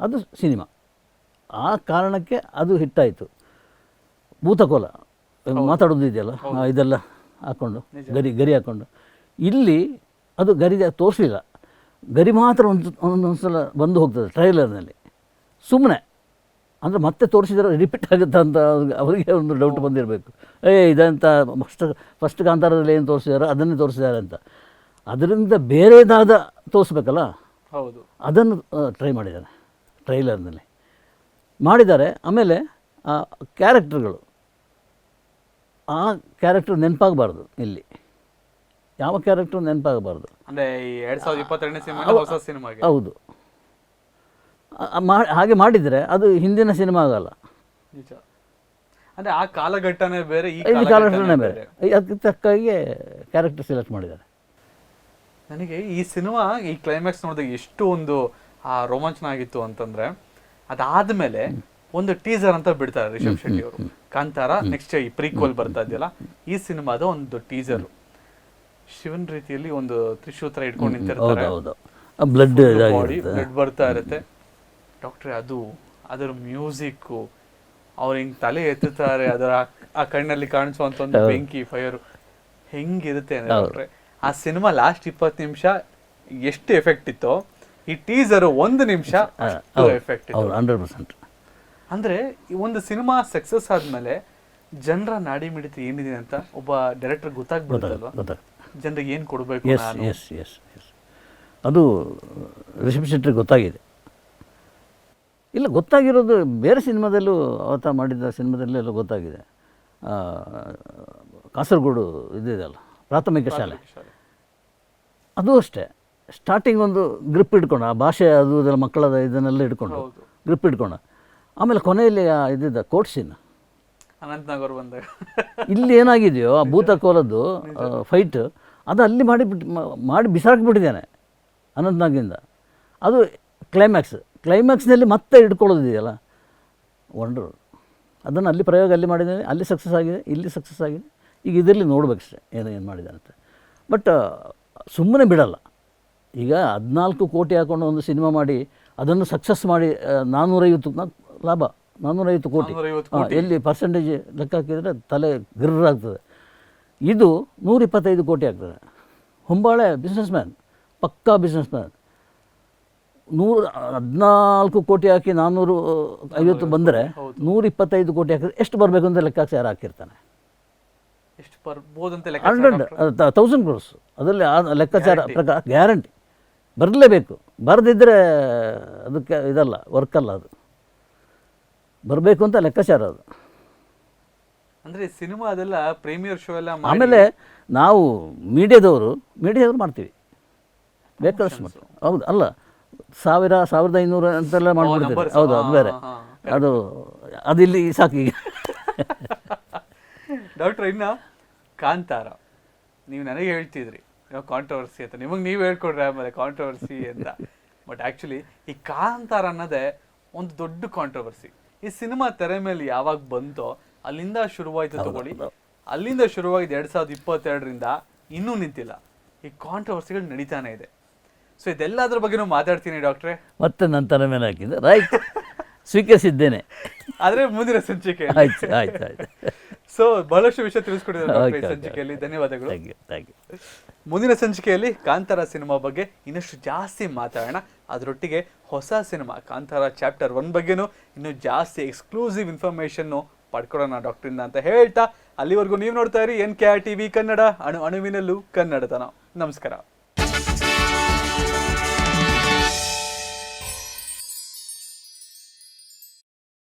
ಅದು ಸಿನಿಮಾ ಆ ಕಾರಣಕ್ಕೆ ಅದು ಹಿಟ್ಟಾಯಿತು. ಭೂತಕೋಲ ಮಾತಾಡೋದು ಇದೆಯಲ್ಲ ಇದೆಲ್ಲ ಹಾಕ್ಕೊಂಡು ಗರಿ ಗರಿ ಹಾಕ್ಕೊಂಡು ಇಲ್ಲಿ ಅದು ಗರಿ ತೋರಿಸಲಿಲ್ಲ ಗರಿ ಮಾತ್ರ ಒಂದು ಒಂದೊಂದು ಸಲ ಬಂದು ಹೋಗ್ತದೆ ಟ್ರೈಲರ್ನಲ್ಲಿ ಸುಮ್ಮನೆ ಅಂದರೆ ಮತ್ತೆ ತೋರಿಸಿದ್ರೆ ರಿಪೀಟ್ ಆಗುತ್ತೆ ಅಂತ ಅವ್ರಿಗೆ- ಅವರಿಗೆ ಒಂದು ಡೌಟ್ ಬಂದಿರಬೇಕು. ಏ ಇದಂತ ಫಸ್ಟ್ ಫಸ್ಟ್ ಕಾಂತಾರದಲ್ಲಿ ಏನು ತೋರಿಸಿದಾರೋ ಅದನ್ನೇ ತೋರಿಸಿದ್ದಾರೆ ಅಂತ. ಅದರಿಂದ ಬೇರೆದಾದ ತೋರಿಸ್ಬೇಕಲ್ಲ? ಹೌದು. ಅದನ್ನು ಟ್ರೈ ಮಾಡಿದ್ದಾರೆ ಟ್ರೈಲರ್ನಲ್ಲಿ ಮಾಡಿದ್ದಾರೆ ಆಮೇಲೆ ಆ ಕ್ಯಾರೆಕ್ಟರ್ಗಳು ಆ ಕ್ಯಾರೆಕ್ಟರ್ ನೆನಪಾಗಬಾರ್ದು ಇಲ್ಲಿ. ಯಾವ ಕ್ಯಾರೆಕ್ಟರ್ ನೆನಪಾಗಬಾರ್ದು. ಅಂದ್ರೆ ಈ ಎರಡ್ ಸಾವಿರದ ಇಪ್ಪತ್ತೆರಡನೇ ಸಿನಿಮಾ ಹೊಸ ಸಿನಿಮಾಗೆ. ಹೌದು. ಮಾ- ಹಾಗೆ ಮಾಡಿದರೆ ಅದು ಹಿಂದಿನ ಸಿನಿಮಾ ಆಗಲ್ಲ. ನಿಜ. ಅಂದ್ರೆ ಆ ಕಾಲಘಟ್ಟನೇ ಬೇರೆ ಈ ಈ ಕಾಲಘಟ್ಟನೇ ಬೇರೆ. ಬೇರೆ. ಅದಕ್ಕೆ ತಕ್ಕಾಗೆ ಕ್ಯಾರೆಕ್ಟರ್ ಸೆಲೆಕ್ಟ್ ಮಾಡಿದ್ದಾರೆ. ನನಗೆ ಈ ಸಿನಿಮಾ ಈ ಕ್ಲೈಮ್ಯಾಕ್ಸ್ ನೋಡಿದಾಗ ಎಷ್ಟು ಒಂದು ಆ ರೋಮಾಂಚನ ಆಗಿತ್ತು ಅಂತಂದ್ರೆ ಅದಾದ್ಮೇಲೆ ಒಂದು ಟೀಸರ್ ಅಂತ ಬಿಡ್ತಾರೆ ರಿಷಬ್ ಶೆಟ್ಟಿ ಅವರು. ಕಾಂತಾರ ನೆಕ್ಸ್ಟ್ ಈ ಪ್ರೀಕ್ವಲ್ ಬರ್ತಾ ಇದೆಯಲ್ಲ ಈ ಸಿನಿಮಾದ ಒಂದು ಟೀಸರ್ ಶಿವನ್ ರೀತಿಯಲ್ಲಿ ಒಂದು ತ್ರಿಶೂತ್ರ ಇಟ್ಕೊಂಡು ನಿಂತಿರ್ತಾರೆ. ಹೌದು ಬ್ಲಡ್ ಬಾಡಿ ಇದಾಗಿರುತ್ತೆ. ಬ್ಲಡ್ ಬರ್ತಾ ಇರುತ್ತೆ. ಡಾಕ್ಟ್ರೆ ಅದು ಅದರ ಮ್ಯೂಸಿಕ್ಕು ಅವ್ರು ಹಿಂಗ್ ತಲೆ ಎತ್ತುತ್ತಾರೆ ಅದರ ಆ- ಆ ಕಣ್ಣಲ್ಲಿ ಕಾಣಿಸುವಂತ ಒಂದು ಬೆಂಕಿ ಫೈರ್ ಹೆಂಗಿರುತ್ತೆ ಅಂದ್ರೆ ಡಾಕ್ಟ್ರೆ ಆ ಸಿನಿಮಾ ಲಾಸ್ಟ್ ಇಪ್ಪತ್ತು ನಿಮಿಷ ಎಷ್ಟು ಎಫೆಕ್ಟ್ ಇತ್ತೋ ಈ ಟೀಸರ್ ಒಂದು ನಿಮಿಷ ಅಷ್ಟು ಎಫೆಕ್ಟ್ ಇತ್ತು. ಹೌದು ಹಂಡ್ರೆಡ್ ಪರ್ಸೆಂಟ್ ಅಂದ್ರೆ ಈ ಒಂದು ಸಿನಿಮಾ ಸಕ್ಸಸ್ ಆದ್ಮೇಲೆ ಜನರ ನಾಡಿ ಮಿಡಿತ ಏನಿದೆ ಅಂತ ಒಬ್ಬ ಡೈರೆಕ್ಟರ್ ಗೊತ್ತಾಗ್ಬಿಡುತ್ತಲ್ವಾ? ಜನರಿಗೆ ಏನು ಕೊಡಬೇಕು ಎಸ್ ಎಸ್ ಎಸ್ ಎಸ್ ಅದು ಶೆಟ್ಟಿಗೆ ಗೊತ್ತಾಗಿದೆ. ಇಲ್ಲ ಗೊತ್ತಾಗಿರೋದು ಬೇರೆ ಸಿನಿಮಾದಲ್ಲೂ ಅವತ ಮಾಡಿದ ಸಿನಿಮಾದಲ್ಲೆಲ್ಲ ಗೊತ್ತಾಗಿದೆ. ಕಾಸರಗೋಡು ಇದಿದೆಯಲ್ಲ ಪ್ರಾಥಮಿಕ ಶಾಲೆ. ಅದು ಅಷ್ಟೇ. ಸ್ಟಾರ್ಟಿಂಗ್ ಒಂದು ಗ್ರಿಪ್ ಇಟ್ಕೊಂಡು ಆ ಭಾಷೆ ಅದು ಇದೆಲ್ಲ ಮಕ್ಕಳದ ಇದನ್ನೆಲ್ಲ ಇಟ್ಕೊಂಡು ಗ್ರಿಪ್ ಇಟ್ಕೊಂಡು ಆಮೇಲೆ ಕೊನೆಯಲ್ಲಿ ಇದ್ದಿದ್ದ ಇದಿದ್ದ ಕೋರ್ಟ್ ಸೀನ್ ಅನಂತನಾಗ್ ಅವ್ರು ಬಂದಾಗ. ಇಲ್ಲಿ ಏನಾಗಿದೆಯೋ ಆ ಭೂತ ಕೋಲದ್ದು ಫೈಟ್ ಅದು ಅಲ್ಲಿ ಮಾಡಿ ಬಿಟ್ಟು ಮಾಡಿ ಬಿಸಾಕ್ಬಿಟ್ಟಿದ್ದಾನೆ ಅನಂತನಾಗಿಂದ ಅದು ಕ್ಲೈಮ್ಯಾಕ್ಸ್ ಕ್ಲೈಮ್ಯಾಕ್ಸ್ನಲ್ಲಿ ಮತ್ತೆ ಇಟ್ಕೊಳ್ಳೋದಿದೆಯಲ್ಲ ವಂಡರ್ ಅದನ್ನು ಅಲ್ಲಿ ಪ್ರಯೋಗ ಅಲ್ಲಿ ಮಾಡಿದ್ದೇನೆ ಅಲ್ಲಿ ಸಕ್ಸಸ್ ಆಗಿದೆ ಇಲ್ಲಿ ಸಕ್ಸಸ್ ಆಗಿದೆ. ಈಗ ಇದರಲ್ಲಿ ನೋಡ್ಬೇಕಷ್ಟೆ ಏನು ಏನು ಮಾಡಿದ್ದಾನೆ ಅಂತ. ಬಟ್ ಸುಮ್ಮನೆ ಬಿಡಲ್ಲ. ಈಗ ಹದಿನಾಲ್ಕು ಕೋಟಿ ಹಾಕೊಂಡು ಒಂದು ಸಿನಿಮಾ ಮಾಡಿ ಅದನ್ನು ಸಕ್ಸಸ್ ಮಾಡಿ ನಾನ್ನೂರೈವತ್ತು ಲಾಭ ನಾನ್ನೂರೈವತ್ತು ಕೋಟಿ. ಎಲ್ಲಿ ಪರ್ಸೆಂಟೇಜ್ ಲೆಕ್ಕ ಹಾಕಿದರೆ ತಲೆ ಗಿರ್ರ್ ಆಗ್ತದೆ ಇದು ನೂರ ಇಪ್ಪತ್ತೈದು ಕೋಟಿ ಆಗ್ತದೆ. ಹೊಂಬಾಳೆ ಬಿಸ್ನೆಸ್ ಮ್ಯಾನ್ ಪಕ್ಕಾ ಬಿಸ್ನೆಸ್ ಮ್ಯಾನ್ ನೂರ ಹದಿನಾಲ್ಕು ಕೋಟಿ ಹಾಕಿ ನಾನ್ನೂರು ಐವತ್ತು ಬಂದರೆ ನೂರ ಇಪ್ಪತ್ತೈದು ಕೋಟಿ ಹಾಕಿದ್ರೆ ಎಷ್ಟು ಬರಬೇಕು ಅಂತ ಲೆಕ್ಕಾಚಾರ ಹಾಕಿರ್ತಾನೆ. ಎಷ್ಟು ಬರ್ಬೋದಂತ ಲೆಕ್ಕ ಹಂಡ್ರೆಡ್ ತೌಸಂಡ್ ಕ್ರೋರ್ಸ್ ಅದರಲ್ಲಿ ಆ ಲೆಕ್ಕಾಚಾರ ಪ್ರಕಾರ ಗ್ಯಾರಂಟಿ ಬರಲೇಬೇಕು. ಬರದಿದ್ದರೆ ಅದಕ್ಕೆ ಇದಲ್ಲ ವರ್ಕಲ್ಲ ಅದು. ಬರಬೇಕು ಅಂತ ಲೆಕ್ಕಾಚಾರ ಅದು. ಅಂದ್ರೆ ಸಿನಿಮಾ ಅದೆಲ್ಲ ಪ್ರೀಮಿಯರ್ ಶೋ ಎಲ್ಲ ಆಮೇಲೆ ನಾವು ಮೀಡಿಯಾದವರು ಮೀಡಿಯಾದವ್ರು ಮಾಡ್ತೀವಿ. ಬೇಕಾದಷ್ಟು ಮಾಡ್ತೀವಿ. ಹೌದು ಅಲ್ಲ ಸಾವಿರ ಸಾವಿರದ ಐನೂರು ಅಂತೆಲ್ಲ ಮಾಡ್ಬಿಡ್ತೀವಿ. ಹೌದು ಅದು ಬೇರೆ. ಅದು ಅದಿಲ್ಲಿ ಸಾಕು ಈಗ. ಡಾಕ್ಟರ್ ಇನ್ನ ಕಾಂತಾರ. ನೀವು ನನಗೆ ಹೇಳ್ತಿದ್ರಿ. ಕಾಂಟ್ರವರ್ಸಿ ಅಂತ. ನಿಮಗೆ ನೀವು ಹೇಳ್ಕೊಡ್ರಿ ಆಮೇಲೆ ಕಾಂಟ್ರವರ್ಸಿ ಅಂತ. ಬಟ್ ಆ್ಯಕ್ಚುಲಿ ಈ ಕಾಂತಾರ ಅನ್ನೋದೇ ಒಂದು ದೊಡ್ಡ ಕಾಂಟ್ರವರ್ಸಿ ಈ ಸಿನಿಮಾ ತೆರೆ ಮೇಲೆ ಯಾವಾಗ ಬಂತೋ ಅಲ್ಲಿಂದ ಶುರುವಾಯ್ತು ತಗೊಳ್ಳಿ. ಅಲ್ಲಿಂದ ಶುರುವಾಗಿದ್ದು ಎರಡ್ ಸಾವಿರದ ಇಪ್ಪತ್ತೆರಡರಿಂದ ಇನ್ನೂ ನಿಂತಿಲ್ಲ. ಈ ಕಾಂಟ್ರವರ್ಸಿಗಳು ನಡೀತಾನೆ ಇದೆ. ಸೊ ಇದೆಲ್ಲದರ ಬಗ್ಗೆನೂ ಮಾತಾಡ್ತೀನಿ ಡಾಕ್ಟ್ರೆ. ಮತ್ತೆ ತಲೆ ಮೇಲೆ ಹಾಕಿದ್ದೆ ರೈಟ್. ಸ್ವೀಕರಿಸಿದ್ದೇನೆ. ಆದರೆ ಮುಂದಿನ ಸಂಚಿಕೆ ಆಯ್ತು ಆಯ್ತು ಆಯ್ತು. ಸೊ ಬಹಳಷ್ಟು ವಿಷಯ ತಿಳಿಸ್ಕೊಟ್ಟಿದ್ದಾರೆ ಸಂಚಿಕೆಯಲ್ಲಿ. ಧನ್ಯವಾದಗಳು. ಮುಂದಿನ ಸಂಚಿಕೆಯಲ್ಲಿ ಕಾಂತಾರ ಸಿನಿಮಾ ಬಗ್ಗೆ ಇನ್ನಷ್ಟು ಜಾಸ್ತಿ ಮಾತಾಡೋಣ. ಅದರೊಟ್ಟಿಗೆ ಹೊಸ ಸಿನಿಮಾ ಕಾಂತಾರ ಚಾಪ್ಟರ್ ಒನ್ ಬಗ್ಗೆನೂ ಇನ್ನೂ ಜಾಸ್ತಿ ಎಕ್ಸ್ಕ್ಲೂಸಿವ್ ಇನ್ಫಾರ್ಮೇಷನ್ನು ಪಡ್ಕೊಳ್ಳೋಣ ಡಾಕ್ಟ್ರಿಂದ ಅಂತ ಹೇಳ್ತಾ, ಅಲ್ಲಿವರೆಗೂ ನೀವು ನೋಡ್ತಾ ಇರಿ N K R T V Kannada, ಅಣು, ಅಣುವಿನಲ್ಲೂ ಕನ್ನಡತನ. ನಮಸ್ಕಾರ.